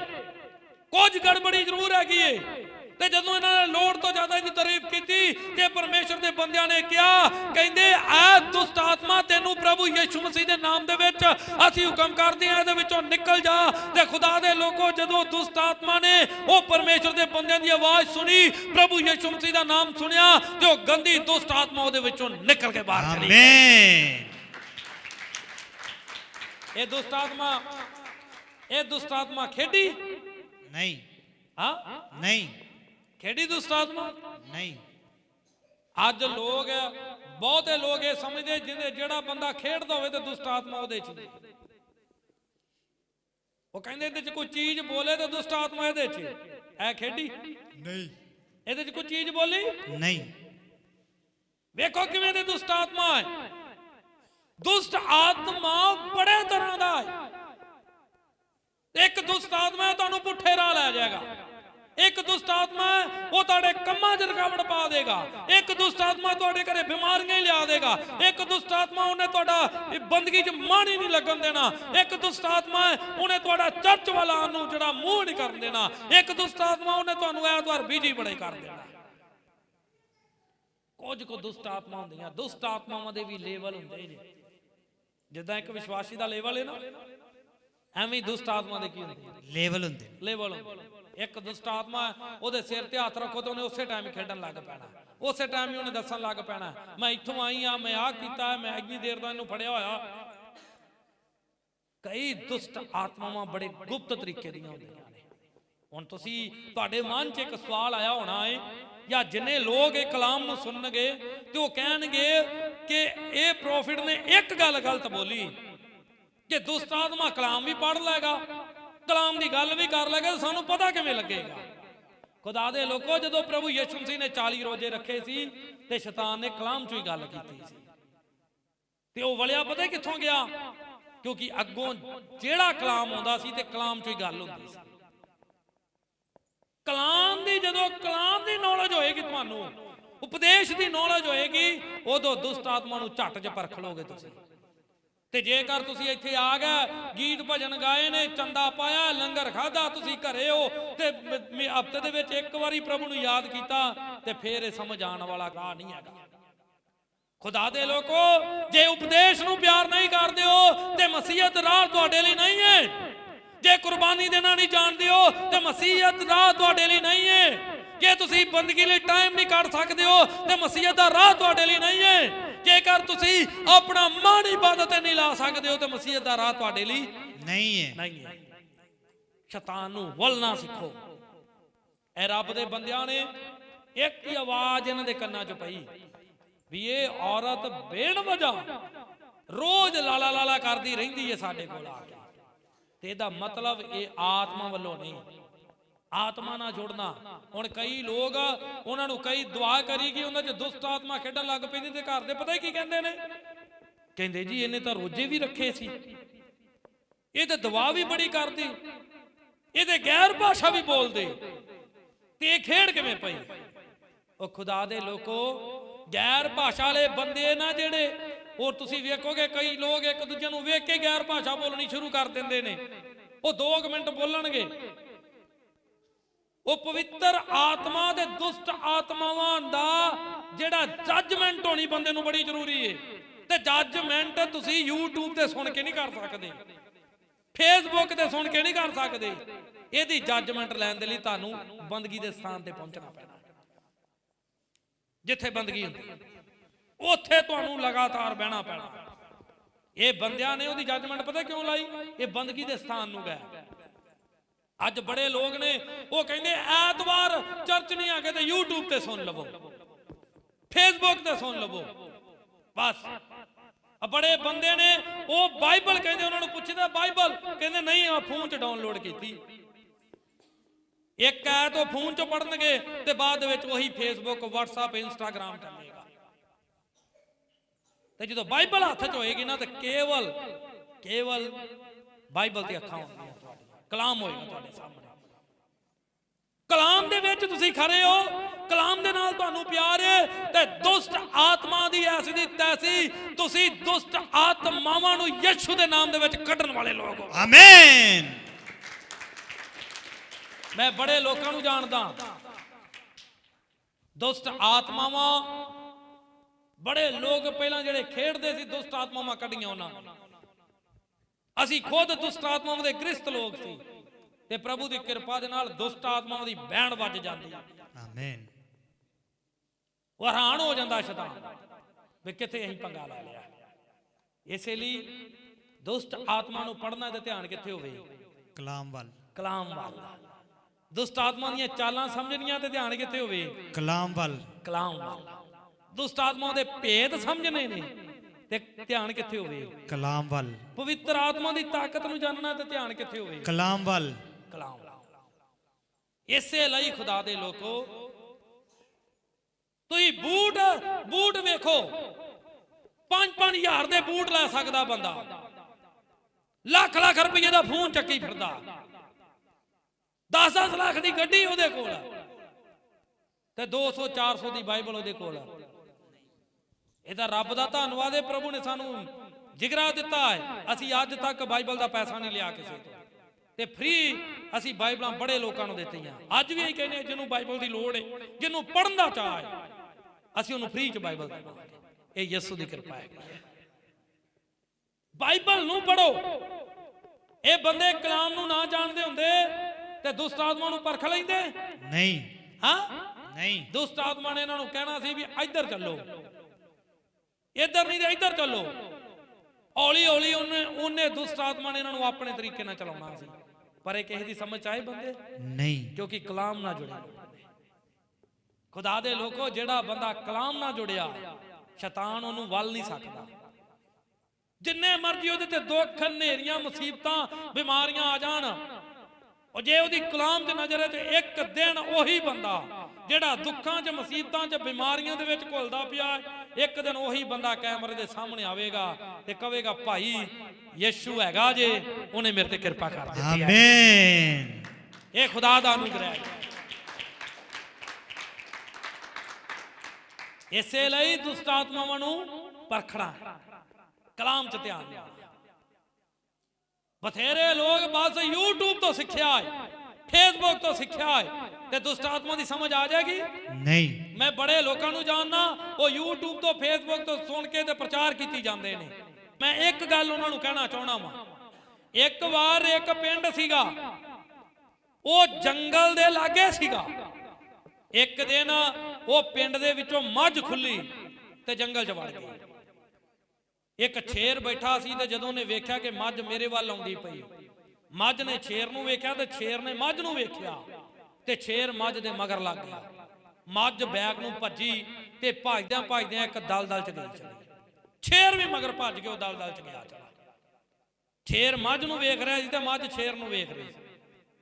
ਕੁਝ ਗੜਬੜੀ ਜ਼ਰੂਰ ਹੈਗੀ ਏ। ਤੇ ਜਦੋਂ ਇਹਨਾਂ ਨੇ ਲੋੜ ਤੋਂ ਜ਼ਿਆਦਾ ਇਹਦੀ ਤਾਰੀਫ ਕੀਤੀ ਤੇ ਪਰਮੇਸ਼ਰ ਦੇ ਬੰਦਿਆਂ ਨੇ ਕਿਹਾ ਕਹਿੰਦੇ ਐ ਦੁਸ਼ਟ ਆਤਮਾ ਤੈਨੂੰ ਪ੍ਰਭੂ ਯਿਸੂ ਮਸੀਹ ਦੇ ਨਾਮ ਦੇ ਵਿੱਚ ਅਸੀਂ ਹੁਕਮ ਕਰਦੇ ਹਾਂ ਇਹਦੇ ਵਿੱਚੋਂ ਨਿਕਲ ਜਾ ਤੇ ਖੁਦਾ ਦੇ ਲੋਕੋ ਜਦੋਂ ਦੁਸ਼ਟ ਆਤਮਾ ਨੇ ਉਹ ਪਰਮੇਸ਼ਰ ਦੇ ਬੰਦਿਆਂ ਦੀ ਆਵਾਜ਼ ਸੁਣੀ ਪ੍ਰਭੂ ਯਿਸੂ ਮਸੀਹ ਦਾ ਨਾਮ ਸੁਣਿਆ ਤੇ ਉਹ ਗੰਦੀ ਦੁਸ਼ਟ ਆਤਮਾ ਉਹਦੇ ਵਿੱਚੋਂ ਨਿਕਲ ਕੇ ਬਾਹਰ ਚਲੀ ਆਮੇਨ ਇਹ ਦੁਸ਼ਟ ਆਤਮਾ ਇਹ ਦੁਸ਼ਟ ਆਤਮਾ ਖੇਡੀ? ਨਹੀਂ। ਹਾਂ? ਨਹੀਂ। ਖੇਡੀ ਦੁਸ਼ਟ ਆਤਮਾ? ਨਹੀਂ। ਅੱਜ ਲੋਕ ਬਹੁਤੇ ਲੋਕ ਇਹ ਸਮਝਦੇ ਜਿਹਦੇ ਜਿਹੜਾ ਬੰਦਾ ਖੇਡਦਾ ਹੋਵੇ ਤੇ ਦੁਸ਼ਟ ਆਤਮਾ ਉਹਦੇ ਚ। ਉਹ ਕਹਿੰਦੇ ਇਹਦੇ ਚ ਕੋਈ ਚੀਜ਼ ਬੋਲੇ ਤੇ ਦੁਸ਼ਟ ਆਤਮਾ ਇਹਦੇ ਚ ਐ ਖੇਡੀ? ਨਹੀਂ। ਇਹਦੇ ਚ ਕੋਈ ਚੀਜ਼ ਬੋਲੀ? ਨਹੀਂ। ਵੇਖੋ ਕਿਵੇਂ ਦੇ ਦੁਸ਼ਟ ਆਤਮਾ ਹੈ। ਦੁਸ਼ਟ ਆਤਮਾ ਬੜੇ ਤਰ੍ਹਾਂ ਦਾ ਹੈ। ਇੱਕ ਦੁਸ਼ਟ ਆਤਮਾ ਤੁਹਾਨੂੰ ਪੁੱਠੇ ਰਾਹ ਲੈ ਜਾਏਗਾ। ਇੱਕ ਦੁਸ਼ਟ ਆਤਮਾ ਉਹ ਤੁਹਾਡੇ ਕੰਮਾਂ 'ਚ ਰੁਕਾਵਟ ਪਾ ਦੇਗਾ। ਇੱਕ ਦੁਸ਼ਟ ਆਤਮਾ ਤੁਹਾਡੇ ਘਰੇ ਬਿਮਾਰੀਆਂ ਹੀ ਲਿਆ ਦੇਗਾ। ਇੱਕ ਦੁਸ਼ਟ ਆਤਮਾ ਉਹਨੇ ਤੁਹਾਡਾ ਇਹ ਬੰਦਗੀ 'ਚ ਮਨ ਹੀ ਨਹੀਂ ਲੱਗਣ ਦੇਣਾ। ਇੱਕ ਦੁਸ਼ਟ ਆਤਮਾ ਉਹਨੇ ਤੁਹਾਡਾ ਚਰਚ ਵਾਲਾ ਨੂੰ ਜਿਹੜਾ ਮੂੰਹ ਨਹੀਂ ਕਰਨ ਦੇਣਾ। ਇੱਕ ਦੁਸ਼ਟ ਆਤਮਾ ਉਹਨੇ ਤੁਹਾਨੂੰ ਐਤਵਾਰ ਬੀਜੀ ਬੜੇ ਕਰ ਦੇਣਾ। ਕੁਝ ਕੁ ਦੁਸ਼ਟ ਆਤਮਾ ਹੁੰਦੀਆਂ। ਦੁਸ਼ਟ ਆਤਮਾਵਾਂ ਦੇ ਵੀ ਲੈਵਲ ਹੁੰਦੇ ਜੇ। ਜਿੱਦਾਂ ਇੱਕ ਵਿਸ਼ਵਾਸੀ ਦਾ ਲੈਵਲ ਹੈ ਨਾ ਐਵੇਂ ਦੁਸ਼ਟ ਆਤਮਾ ਦੇ ਕੀ ਹੁੰਦੇ? ਲੈਵਲ ਹੁੰਦੇ। ਨੇ। ਲੈਵਲ ਹੁੰਦੇ। ਇੱਕ ਦੁਸ਼ਟ ਆਤਮਾ ਉਹਦੇ ਸਿਰ ਤੇ ਹੱਥ ਰੱਖੋ ਤਾਂ ਉਹਨੇ ਉਸੇ ਟਾਈਮ ਹੀ ਖੇਡਣ ਲੱਗ ਪੈਣਾ। ਉਸੇ ਟਾਈਮ ਹੀ ਉਹਨੇ ਦੱਸਣ ਲੱਗ ਪੈਣਾ, ਮੈਂ ਇੱਥੋਂ ਆਈ ਆ ਮੈਂ ਆਹ ਕੀਤਾ ਮੈਂ ਇੰਨੀ ਦੇਰ ਦਾ ਇਹਨੂੰ ਫੜਿਆ ਹੋਇਆ। ਕਈ ਦੁਸ਼ਟ ਆਤਮਾਵਾਂ ਬੜੇ ਗੁਪਤ ਤਰੀਕੇ ਦੀਆਂ ਹੁੰਦੀਆਂ ਨੇ। ਹੁਣ ਤੁਸੀਂ ਤੁਹਾਡੇ ਮਨ 'ਚ ਇੱਕ ਸਵਾਲ ਆਇਆ ਹੋਣਾ ਏ, ਜਾਂ ਜਿੰਨੇ ਲੋਕ ਇਹ ਕਲਾਮ ਨੂੰ ਸੁਣਨਗੇ ਤੇ ਉਹ ਕਹਿਣਗੇ ਕਿ ਇਹ ਪ੍ਰੋਫਿਟ ਨੇ ਇੱਕ ਗੱਲ ਗਲਤ ਬੋਲੀ, ਕਿ ਦੁਸ਼ਟ ਆਤਮਾ ਕਲਾਮ ਵੀ ਪੜ੍ਹ ਲਏਗਾ। ਕਲਾਮ ਦੀ ਗੱਲ ਵੀ ਕਰ ਲਏਗਾ ਸਾਨੂੰ ਪਤਾ ਕਿਵੇਂ ਲੱਗੇਗਾ। ਖੁਦਾ ਦੇ ਲੋਕੋ, ਜਦੋਂ ਪ੍ਰਭੂ ਯਿਸੂ ਮਸੀਹ ਨੇ 40 ਰੋਜ਼ੇ ਰੱਖੇ ਸੀ ਤੇ ਸ਼ੈਤਾਨ ਨੇ ਕਲਾਮ ਚੋਂ ਹੀ ਗੱਲ ਕੀਤੀ ਸੀ। ਤੇ ਉਹ ਵਲਿਆ ਪਤਾ ਕਿੱਥੋਂ ਗਿਆ? ਕਿਉਂਕਿ ਅੱਗੋਂ ਜਿਹੜਾ ਕਲਾਮ ਆਉਂਦਾ ਸੀ ਤੇ ਕਲਾਮ ਚੋਂ ਹੀ ਗੱਲ ਹੁੰਦੀ ਸੀ। ਕਲਾਮ ਦੀ ਜਦੋਂ ਕਲਾਮ ਦੀ ਨੌਲੇਜ ਹੋਏਗੀ ਤੁਹਾਨੂੰ, ਉਪਦੇਸ਼ ਦੀ ਨੌਲੇਜ ਹੋਏਗੀ, ਉਦੋਂ ਦੁਸ਼ਟ ਆਤਮਾ ਨੂੰ ਝੱਟ 'ਚ ਪਰਖ ਲਓਗੇ ਤੁਸੀਂ। ਤੇ ਜੇਕਰ ਤੁਸੀਂ ਇੱਥੇ ਆ ਗਏ, ਗੀਤ ਭਜਨ ਗਾਏ ਨੇ, ਚੰਦਾ ਪਾਇਆ, ਲੰਗਰ ਖਾਦਾ ਤੁਸੀਂ ਘਰੇ ਹੋ, ਤੇ ਹਫ਼ਤੇ ਦੇ ਵਿੱਚ ਇੱਕ ਵਾਰੀ ਪ੍ਰਭੂ ਨੂੰ ਯਾਦ ਕੀਤਾ, ਤੇ ਫੇਰ ਇਹ ਸਮਝ ਆਉਣ ਵਾਲਾ ਰਾਹ ਨਹੀਂ ਹੈਗਾ। ਖੁਦਾ ਦੇ ਲੋਕੋ, ਜੇ ਉਪਦੇਸ਼ ਨੂੰ ਪਿਆਰ ਨਹੀਂ ਕਰਦੇ ਹੋ, ਤੇ ਮਸੀਹਤ ਰਾਹ ਤੁਹਾਡੇ ਲਈ ਨਹੀਂ ਹੈ। ਜੇ ਕੁਰਬਾਨੀ ਦੇਣਾ ਨਹੀਂ ਜਾਣਦੇ ਹੋ, ਤੇ ਮਸੀਹਤ ਰਾਹ ਤੁਹਾਡੇ ਲਈ ਨਹੀਂ ਹੈ। ਜੇ ਤੁਸੀਂ ਬੰਦਗੀ ਲਈ ਟਾਈਮ ਨਹੀਂ ਕੱਢ ਸਕਦੇ ਹੋ, ਤੇ ਮਸੀਹਤ ਦਾ ਰਾਹ ਤੁਹਾਡੇ ਲਈ ਨਹੀਂ ਹੈ। ਜੇਕਰ ਤੁਸੀਂ ਆਪਣਾ ਮਨ ਇਬਾਦਤ ਤੇ ਨਹੀਂ ਲਾ ਸਕਦੇ ਹੋ ਤੇ ਮਸੀਹਤ ਦਾ ਰਾਹ ਤੁਹਾਡੇ ਲਈ ਨਹੀਂ ਹੈ। ਨਹੀਂ ਹੈ। ਸ਼ੈਤਾਨ ਨੂੰ ਵਲਣਾ ਸਿੱਖੋ। ਇਹ ਰੱਬ ਦੇ ਬੰਦਿਆਂ ਨੇ ਇੱਕ ਹੀ ਆਵਾਜ਼ ਇਹਨਾਂ ਦੇ ਕੰਨਾਂ 'ਚ ਪਈ ਵੀ ਇਹ ਔਰਤ ਬੇਣ ਵਜਾ ਰੋਜ਼ ਲਾਲਾ ਲਾਲਾ ਕਰਦੀ ਰਹਿੰਦੀ ਹੈ ਸਾਡੇ ਕੋਲ ਆ ਕੇ। ਤੇ ਇਹਦਾ ਮਤਲਬ ਇਹ ਆਤਮਾ ਵੱਲੋਂ ਨਹੀਂ। ਆਤਮਾ ਨਾਲ ਜੁੜਨਾ। ਹੁਣ ਕਈ ਲੋਕ ਉਹਨਾਂ ਨੂੰ ਕਈ ਦੁਆ ਕਰੀ ਗਈ ਉਹਨਾਂ 'ਚ ਦੁਸ਼ਟ ਆਤਮਾ ਖੇਡਣ ਲੱਗ ਪੈਂਦੀ ਤੇ ਘਰ ਦੇ ਪਤਾ ਹੀ ਕੀ ਕਹਿੰਦੇ ਨੇ? ਕਹਿੰਦੇ ਜੀ, ਇਹਨੇ ਤਾਂ ਰੋਜੇ ਵੀ ਰੱਖੇ ਸੀ। ਇਹ ਤਾਂ ਦੁਆ ਵੀ ਬੜੀ ਕਰਦੀ। ਇਹਦੇ ਗੈਰ ਭਾਸ਼ਾ ਵੀ ਬੋਲਦੇ। ਤੇ ਇਹ ਖੇਡ ਕਿਵੇਂ ਪਈ? ਉਹ ਖੁਦਾ ਦੇ ਲੋਕੋ, ਗੈਰ ਭਾਸ਼ਾ ਵਾਲੇ ਬੰਦੇ ਨਾ ਜਿਹੜੇ ਉਹ ਤੁਸੀਂ ਵੇਖੋਗੇ ਕਈ ਲੋਕ ਇੱਕ ਦੂਜੇ ਨੂੰ ਵੇਖ ਕੇ ਗੈਰ ਭਾਸ਼ਾ ਬੋਲਣੀ ਸ਼ੁਰੂ ਕਰ ਦਿੰਦੇ ਨੇ। ਉਹ 2 ਮਿੰਟ ਬੋਲਣਗੇ। ਉਹ ਪਵਿੱਤਰ ਆਤਮਾ ਤੇ ਦੁਸ਼ਟ ਆਤਮਾਵਾਂ ਦਾ ਜਿਹੜਾ ਜੱਜਮੈਂਟ ਹੋਣੀ ਬੰਦੇ ਨੂੰ ਬੜੀ ਜ਼ਰੂਰੀ ਏ। ਤੇ ਜੱਜਮੈਂਟ ਤੁਸੀਂ YouTube ਤੇ ਸੁਣ ਕੇ ਨਹੀਂ ਕਰ ਸਕਦੇ। ਫੇਸਬੁੱਕ ਤੇ ਸੁਣ ਕੇ ਨਹੀਂ ਕਰ ਸਕਦੇ। ਇਹਦੀ ਜੱਜਮੈਂਟ ਲੈਣ ਦੇ ਲਈ ਤੁਹਾਨੂੰ ਬੰਦਗੀ ਦੇ ਸਥਾਨ ਤੇ ਪਹੁੰਚਣਾ ਪੈਣਾ। ਜਿੱਥੇ ਬੰਦਗੀ ਹੁੰਦੀ ਉੱਥੇ ਤੁਹਾਨੂੰ ਲਗਾਤਾਰ ਬਹਿਣਾ ਪੈਣਾ। ਇਹ ਬੰਦਿਆਂ ਨੇ ਉਹਦੀ ਜੱਜਮੈਂਟ ਪਤਾ ਕਿਉਂ ਲਾਈ? ਇਹ ਬੰਦਗੀ ਦੇ ਸਥਾਨ ਨੂੰ ਗਏ। ਅੱਜ ਬੜੇ ਲੋਕ ਨੇ, ਉਹ ਕਹਿੰਦੇ ਐਤਵਾਰ ਚਰਚ ਨਹੀਂ ਆ ਕੇ ਤੇ YouTube ਤੇ ਸੁਣ ਲਵੋ ਫੇਸਬੁੱਕ ਤੇ ਸੁਣ ਲਵੋ। ਬਸ। ਬੜੇ ਬੰਦੇ ਨੇ, ਉਹ ਬਾਈਬਲ ਕਹਿੰਦੇ ਉਹਨਾਂ ਨੂੰ ਪੁੱਛਦਾ, ਬਾਈਬਲ, ਕਹਿੰਦੇ ਨਹੀਂ, ਆ ਫੋਨ 'ਚ ਡਾਊਨਲੋਡ ਕੀਤੀ। ਇੱਕ ਐਤ ਉਹ ਫੋਨ 'ਚੋਂ ਪੜਨਗੇ ਤੇ ਬਾਅਦ ਵਿੱਚ ਉਹੀ ਫੇਸਬੁੱਕ WhatsApp, Instagram ਚੱਲੇਗਾ। ਤੇ ਜਦੋਂ ਬਾਈਬਲ ਹੱਥ 'ਚ ਹੋਏਗੀ ਨਾ, ਤੇ ਕੇਵਲ ਕੇਵਲ ਬਾਈਬਲ ਤੇ ਅੱਖਾਂ ਹੋਣਗੀਆਂ। ਤੁਹਾਡੀਆਂ ਕਲਾਮ ਹੋਏਗਾ ਤੁਹਾਡੇ ਸਾਹਮਣੇ। ਕਲਾਮ ਦੇ ਵਿੱਚ ਤੁਸੀਂ ਖੜੇ ਹੋ ਕਲਾਮ ਦੇ ਨਾਲ ਤੁਹਾਨੂੰ ਪਿਆਰ ਹੈ ਤੇ ਦੁਸ਼ਟ ਆਤਮਾ ਦੀ ਐਸੀ ਦੀ ਤੈਸੀ ਤੁਸੀਂ ਦੁਸ਼ਟ ਆਤਮਾਵਾਂ ਨੂੰ ਯਿਸੂ ਦੇ ਨਾਮ ਦੇ ਵਿੱਚ ਕੱਢਣ ਵਾਲੇ ਲੋਕ ਹੋ। ਆਮੇਨ ਮੈਂ ਬੜੇ ਲੋਕਾਂ ਨੂੰ ਜਾਣਦਾ ਦੁਸ਼ਟ ਆਤਮਾਵਾਂ ਬੜੇ ਲੋਕ ਪਹਿਲਾਂ ਜਿਹੜੇ ਖੇਡਦੇ ਸੀ ਦੁਸ਼ਟ ਆਤਮਾਵਾਂ ਕੱਢੀਆਂ ਉਹਨਾਂ ਨੇ। ਅਸੀਂ ਖੁਦ ਦੁਸ਼ਟ ਆਤਮਾਵਾਂ ਦੇ ਗ੍ਰਸਤ ਲੋਕ ਸੀ ਤੇ ਪ੍ਰਭੂ ਦੀ ਕਿਰਪਾ ਦੇ ਨਾਲ ਦੁਸ਼ਟ ਆਤਮਾਵਾਂ ਦੀ ਬੈਣ ਵੱਜ ਜਾਂਦੀ ਆਮੇਨ ਉਹ ਹੈਰਾਨ ਹੋ ਜਾਂਦਾ ਸ਼ੈਤਾਨ ਵੀ ਕਿੱਥੇ ਅਸੀਂ ਪੰਗਾ ਲਾ ਲਿਆ। ਇਸੇ ਲਈ ਦੁਸ਼ਟ ਆਤਮਾ ਨੂੰ ਪੜਨਾ ਤੇ ਧਿਆਨ ਕਿੱਥੇ ਹੋਵੇ? ਕਲਾਮ ਵੱਲ। ਕਲਾਮ ਵੱਲ। ਦੁਸ਼ਟ ਆਤਮਾ ਦੀਆਂ ਚਾਲਾਂ ਸਮਝਣੀਆਂ ਤੇ ਧਿਆਨ ਕਿੱਥੇ ਹੋਵੇ? ਕਲਾਮ ਵੱਲ। ਕਲਾਮ ਵੱਲ। ਦੁਸ਼ਟ ਆਤਮਾ ਦੇ ਭੇਦ ਸਮਝਣੇ ਨੇ। ਤੇ ਧਿਆਨ ਕਿੱਥੇ ਹੋਵੇ? ਕਲਾਮ ਵੱਲ। ਪਵਿੱਤਰ ਆਤਮਾ ਦੀ ਤਾਕਤ ਨੂੰ ਜਾਣਨਾ ਤੇ ਧਿਆਨ ਕਿੱਥੇ ਹੋਵੇ? ਕਲਾਮ ਵੱਲ। ਕਲਾਮ। ਇਸੇ ਲਈ ਖੁਦਾ ਦੇ ਲੋਕੋ ਤੁਸੀਂ ਬੂਟ ਬੂਟ ਵੇਖੋ। 5-5000 ਦੇ ਬੂਟ ਲੈ ਸਕਦਾ ਬੰਦਾ। ਲੱਖ ਲੱਖ ਰੁਪਏ ਦਾ ਫੋਨ ਚੱਕੀ ਫਿਰਦਾ। 10-10 ਲੱਖ ਦੀ ਗੱਡੀ ਉਹਦੇ ਕੋਲ। ਤੇ 200 400 ਦੀ ਬਾਈਬਲ ਉਹਦੇ ਕੋਲ। ਆ। ਇਹਦਾ ਰੱਬ ਦਾ ਧੰਨਵਾਦ ਹੈ ਪ੍ਰਭੂ ਨੇ ਸਾਨੂੰ ਜਿਗਰਾ ਦਿੱਤਾ ਹੈ। ਅਸੀਂ ਅੱਜ ਤੱਕ ਬਾਈਬਲ ਦਾ ਪੈਸਾ ਨਹੀਂ ਲਿਆ ਕਿਸੇ ਤੋਂ। ਤੇ ਫ੍ਰੀ ਅਸੀਂ ਬਾਈਬਲਾਂ ਬੜੇ ਲੋਕਾਂ ਨੂੰ ਦਿੱਤੀਆਂ। ਅੱਜ ਵੀ ਇਹੀ ਕਹਿੰਦੇ ਜਿਹਨੂੰ ਬਾਈਬਲ ਦੀ ਲੋੜ ਹੈ ਜਿਹਨੂੰ ਪੜਨ ਦਾ ਚਾਹ ਹੈ ਅਸੀਂ ਉਹਨੂੰ ਫ੍ਰੀ ਚ ਬਾਈਬਲ ਦੇਵਾਂਗੇ। ਇਹ ਯਿਸੂ ਦੀ ਕਿਰਪਾ ਹੈ। ਬਾਈਬਲ ਨੂੰ ਪੜੋ ਇਹ ਬੰਦੇ ਕਲਾਮ ਨੂੰ ਨਾ ਜਾਣਦੇ ਹੁੰਦੇ ਤੇ ਦੁਸ਼ਟ ਆਤਮਾ ਨੂੰ ਪਰਖ ਲੈਂਦੇ। ਨਹੀਂ। ਹਾਂ? ਨਹੀਂ। ਦੁਸ਼ਟ ਆਤਮਾ ਨੇ ਇਹਨਾਂ ਨੂੰ ਕਹਿਣਾ ਸੀ ਵੀ ਇੱਧਰ ਚੱਲੋ। ਇੱਧਰ ਨਹੀਂ ਤੇ ਇੱਧਰ ਚੱਲੋ। ਹੌਲੀ ਹੌਲੀ ਉਹਨੇ ਉਹਨੇ ਦੁਸ਼ਟ ਆਤਮਾ ਨੇ ਇਹਨਾਂ ਨੂੰ ਆਪਣੇ ਤਰੀਕੇ ਨਾਲ ਚਲਾਉਣਾ ਸੀ। ਪਰ ਇਹ ਕਿਸੇ ਦੀ ਸਮਝ 'ਚ ਆਏ ਬੰਦੇ? ਨਹੀਂ। ਕਿਉਂਕਿ ਕਲਾਮ ਨਾਲ ਜੁੜੇ। ਖੁਦਾ ਦੇ ਲੋਕੋ ਜਿਹੜਾ ਬੰਦਾ ਕਲਾਮ ਨਾਲ ਜੁੜਿਆ ਸ਼ੈਤਾਨ ਉਹਨੂੰ ਵੱਲ ਨਹੀਂ ਸਕਦਾ। ਜਿੰਨੇ ਮਰਜ਼ੀ ਉਹਦੇ ਤੇ ਦੁੱਖ ਹਨੇਰੀਆਂ ਮੁਸੀਬਤਾਂ ਬਿਮਾਰੀਆਂ ਆ ਜਾਣ ਉਹ ਜੇ ਉਹਦੀ ਕਲਾਮ 'ਚ ਨਜ਼ਰ ਹੈ ਤੇ ਇੱਕ ਦਿਨ ਉਹੀ ਬੰਦਾ ਜਿਹੜਾ ਦੁੱਖਾਂ 'ਚ ਮੁਸੀਬਤਾਂ 'ਚ ਬਿਮਾਰੀਆਂ ਦੇ ਵਿੱਚ ਘੁਲਦਾ ਪਿਆ ਇੱਕ ਦਿਨ ਉਹੀ ਬੰਦਾ ਕੈਮਰੇ ਦੇ ਸਾਹਮਣੇ ਆਵੇਗਾ ਤੇ ਕਹੇਗਾ ਭਾਈ ਯਿਸੂ ਹੈਗਾ ਜੇ ਉਹਨੇ ਮੇਰੇ ਤੇ ਕਿਰਪਾ ਕਰ ਦਿੱਤੀ ਹੈ। ਆਮੇਨ ਇਹ ਖੁਦਾ ਦਾ ਅਨੁਗ੍ਰਹਿ ਹੈ। ਇਸੇ ਲਈ ਦੁਸ਼ਟ ਆਤਮਾਵਾਂ ਨੂੰ ਪਰਖਣਾ ਕਲਾਮ ਚ ਧਿਆਨ ਬਥੇਰੇ ਲੋਕ ਬਸ YouTube ਤੋਂ ਸਿੱਖਿਆ ਹੈ। Facebook ਤੋਂ ਸਿੱਖਿਆ ਹੈ। ਤੇ ਦੁਸ਼ਟ ਆਤਮਾ ਦੀ ਸਮਝ ਆ ਜਾਏਗੀ? ਨਹੀਂ। ਮੈਂ ਬੜੇ ਲੋਕਾਂ ਨੂੰ ਜਾਣਦਾ ਉਹ YouTube ਤੋਂ Facebook ਤੋਂ ਸੁਣ ਕੇ ਤੇ ਪ੍ਰਚਾਰ ਕੀਤੀ ਜਾਂਦੇ ਨੇ। ਮੈਂ ਇੱਕ ਗੱਲ ਉਹਨਾਂ ਨੂੰ ਕਹਿਣਾ ਚਾਹਣਾ ਵਾਂ। ਇੱਕ ਵਾਰ ਇੱਕ ਪਿੰਡ ਸੀਗਾ ਉਹ ਜੰਗਲ ਦੇ ਲਾਗੇ ਸੀਗਾ। ਇੱਕ ਦਿਨ ਉਹ ਪਿੰਡ ਦੇ ਵਿੱਚੋਂ ਮੱਝ ਖੁੱਲੀ ਤੇ ਜੰਗਲ 'ਚ ਵੜ ਗਈ। ਇੱਕ ਛੇਰ ਬੈਠਾ ਸੀ ਤੇ ਜਦੋਂ ਉਹਨੇ ਵੇਖਿਆ ਕਿ ਮੱਝ ਮੇਰੇ ਵੱਲ ਆਉਂਦੀ ਪਈ। ਮੱਝ ਨੇ ਛੇਰ ਨੂੰ ਵੇਖਿਆ ਤੇ ਛੇਰ ਨੇ ਮੱਝ ਨੂੰ ਵੇਖਿਆ ਤੇ ਛੇਰ ਮੱਝ ਦੇ ਮਗਰ ਲੱਗ ਗਿਆ। ਮੱਝ ਬੈਗ ਨੂੰ ਭੱਜੀ ਤੇ ਭੱਜਦਿਆਂ ਭੱਜਦਿਆਂ ਇੱਕ ਦਲਦਲ ਚ ਗਈ ਚਲੀ। ਛੇਰ ਵੀ ਮਗਰ ਭੱਜ ਕੇ ਉਹ ਦਲਦਲ ਚ ਗਿਆ ਚਲਾ। ਛੇਰ ਮੱਝ ਨੂੰ ਵੇਖ ਰਿਹਾ ਸੀ ਤੇ ਮੱਝ ਛੇਰ ਨੂੰ ਵੇਖ ਰਹੀ ਸੀ।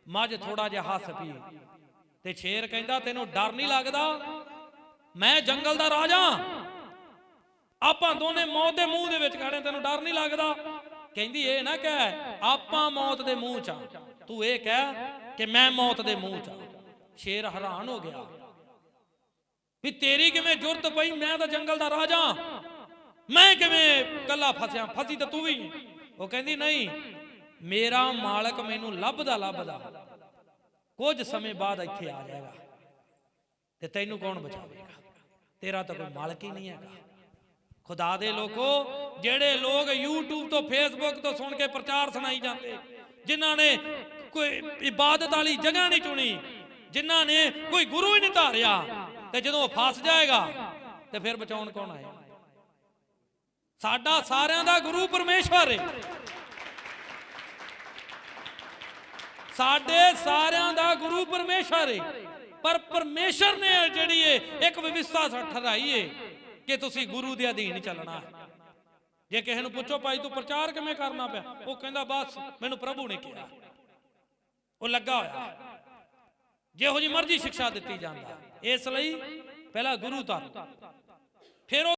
ਮੱਝ ਥੋੜਾ ਜਿਹਾ ਹੱਸ ਪਈ। ਤੇ ਛੇਰ ਕਹਿੰਦਾ, ਤੈਨੂੰ ਡਰ ਨਹੀਂ ਲੱਗਦਾ? ਮੈਂ ਜੰਗਲ ਦਾ ਰਾਜਾ। ਆਪਾਂ ਦੋਨੇ ਮੌਤ ਦੇ ਮੂੰਹ ਦੇ ਵਿੱਚ ਖੜੇ ਤੈਨੂੰ ਡਰ ਨਹੀਂ ਲੱਗਦਾ? ਕਹਿੰਦੀ ਇਹ ਨਾ ਕਹਿ, ਆਪਾਂ ਮੌਤ ਦੇ ਮੂੰਹ ਚ ਆ। ਤੂੰ ਇਹ ਕਹਿ ਕਿ ਮੈਂ ਮੌਤ ਦੇ ਮੂੰਹ ਚ ਆ। ਸ਼ੇਰ ਹੈਰਾਨ ਹੋ ਗਿਆ। ਵੀ ਤੇਰੀ ਕਿਵੇਂ ਜ਼ੁਰਤ ਪਈ? ਮੈਂ ਤਾਂ ਜੰਗਲ ਦਾ ਰਾਜਾ। ਮੈਂ ਕਿਵੇਂ ਕੱਲਾ ਫਸਿਆ? ਫਸੀ ਤਾਂ ਤੂੰ ਵੀ। ਉਹ ਕਹਿੰਦੀ, ਨਹੀਂ, ਮੇਰਾ ਮਾਲਕ ਮੈਨੂੰ ਲੱਭਦਾ ਲੱਭਦਾ। ਕੁਝ ਸਮੇਂ ਬਾਅਦ ਇੱਥੇ ਆ ਜਾਏਗਾ ਤੇ ਤੈਨੂੰ ਕੌਣ ਬਚਾਵੇਗਾ? ਤੇਰਾ ਤਾਂ ਕੋਈ ਮਾਲਕ ਹੀ ਨਹੀਂ ਹੈਗਾ। ਖੁਦਾ ਦੇ ਲੋਕੋ, ਜਿਹੜੇ ਲੋਕ YouTube ਤੋਂ, Facebook ਤੋਂ ਸੁਣ ਕੇ ਪ੍ਰਚਾਰ ਸੁਣਾਈ ਜਾਂਦੇ, ਜਿਨ੍ਹਾਂ ਨੇ ਕੋਈ ਇਬਾਦਤ ਵਾਲੀ ਜਗ੍ਹਾ ਨਹੀਂ ਚੁਣੀ, ਜਿਨ੍ਹਾਂ ਨੇ ਕੋਈ ਗੁਰੂ ਹੀ ਨਹੀਂ ਧਾਰਿਆ, ਤੇ ਜਦੋਂ ਫਸ ਜਾਏਗਾ, ਤੇ ਫਿਰ ਬਚਾਉਣ ਕੌਣ ਆਏਗਾ? ਸਾਡਾ ਸਾਰਿਆਂ ਦਾ ਗੁਰੂ ਪਰਮੇਸ਼ਵਰ ਹੈ ਸਾਡੇ ਸਾਰਿਆਂ ਦਾ ਗੁਰੂ ਪਰਮੇਸ਼ਰ ਹੈ ਪਰ ਪਰਮੇਸ਼ਰ ਨੇ ਜਿਹੜੀ ਇਹ ਇੱਕ ਵਿਵਸਥਾ ਠਹਿਰਾਈ ਹੈ ਕਿ ਤੁਸੀਂ ਗੁਰੂ ਦੇ ਅਧੀਨ ਚੱਲਣਾ ਹੈ। ਜੇ ਕਿਸੇ ਨੂੰ ਪੁੱਛੋ, ਭਾਈ, ਤੂੰ ਪ੍ਰਚਾਰ ਕਿਵੇਂ ਕਰਨਾ ਪਿਆ? ਉਹ ਕਹਿੰਦਾ, ਬਸ, ਮੈਨੂੰ ਪ੍ਰਭੂ ਨੇ ਕਿਹਾ। ਉਹ ਲੱਗਾ ਹੋਇਆ ਜਿਹੋ ਜੀ ਮਰਜ਼ੀ ਸਿੱਖਿਆ ਦਿੱਤੀ ਜਾਂਦਾ। ਇਸ ਲਈ ਪਹਿਲਾਂ ਗੁਰੂ ਧਰ ਫਿਰ ਉਹ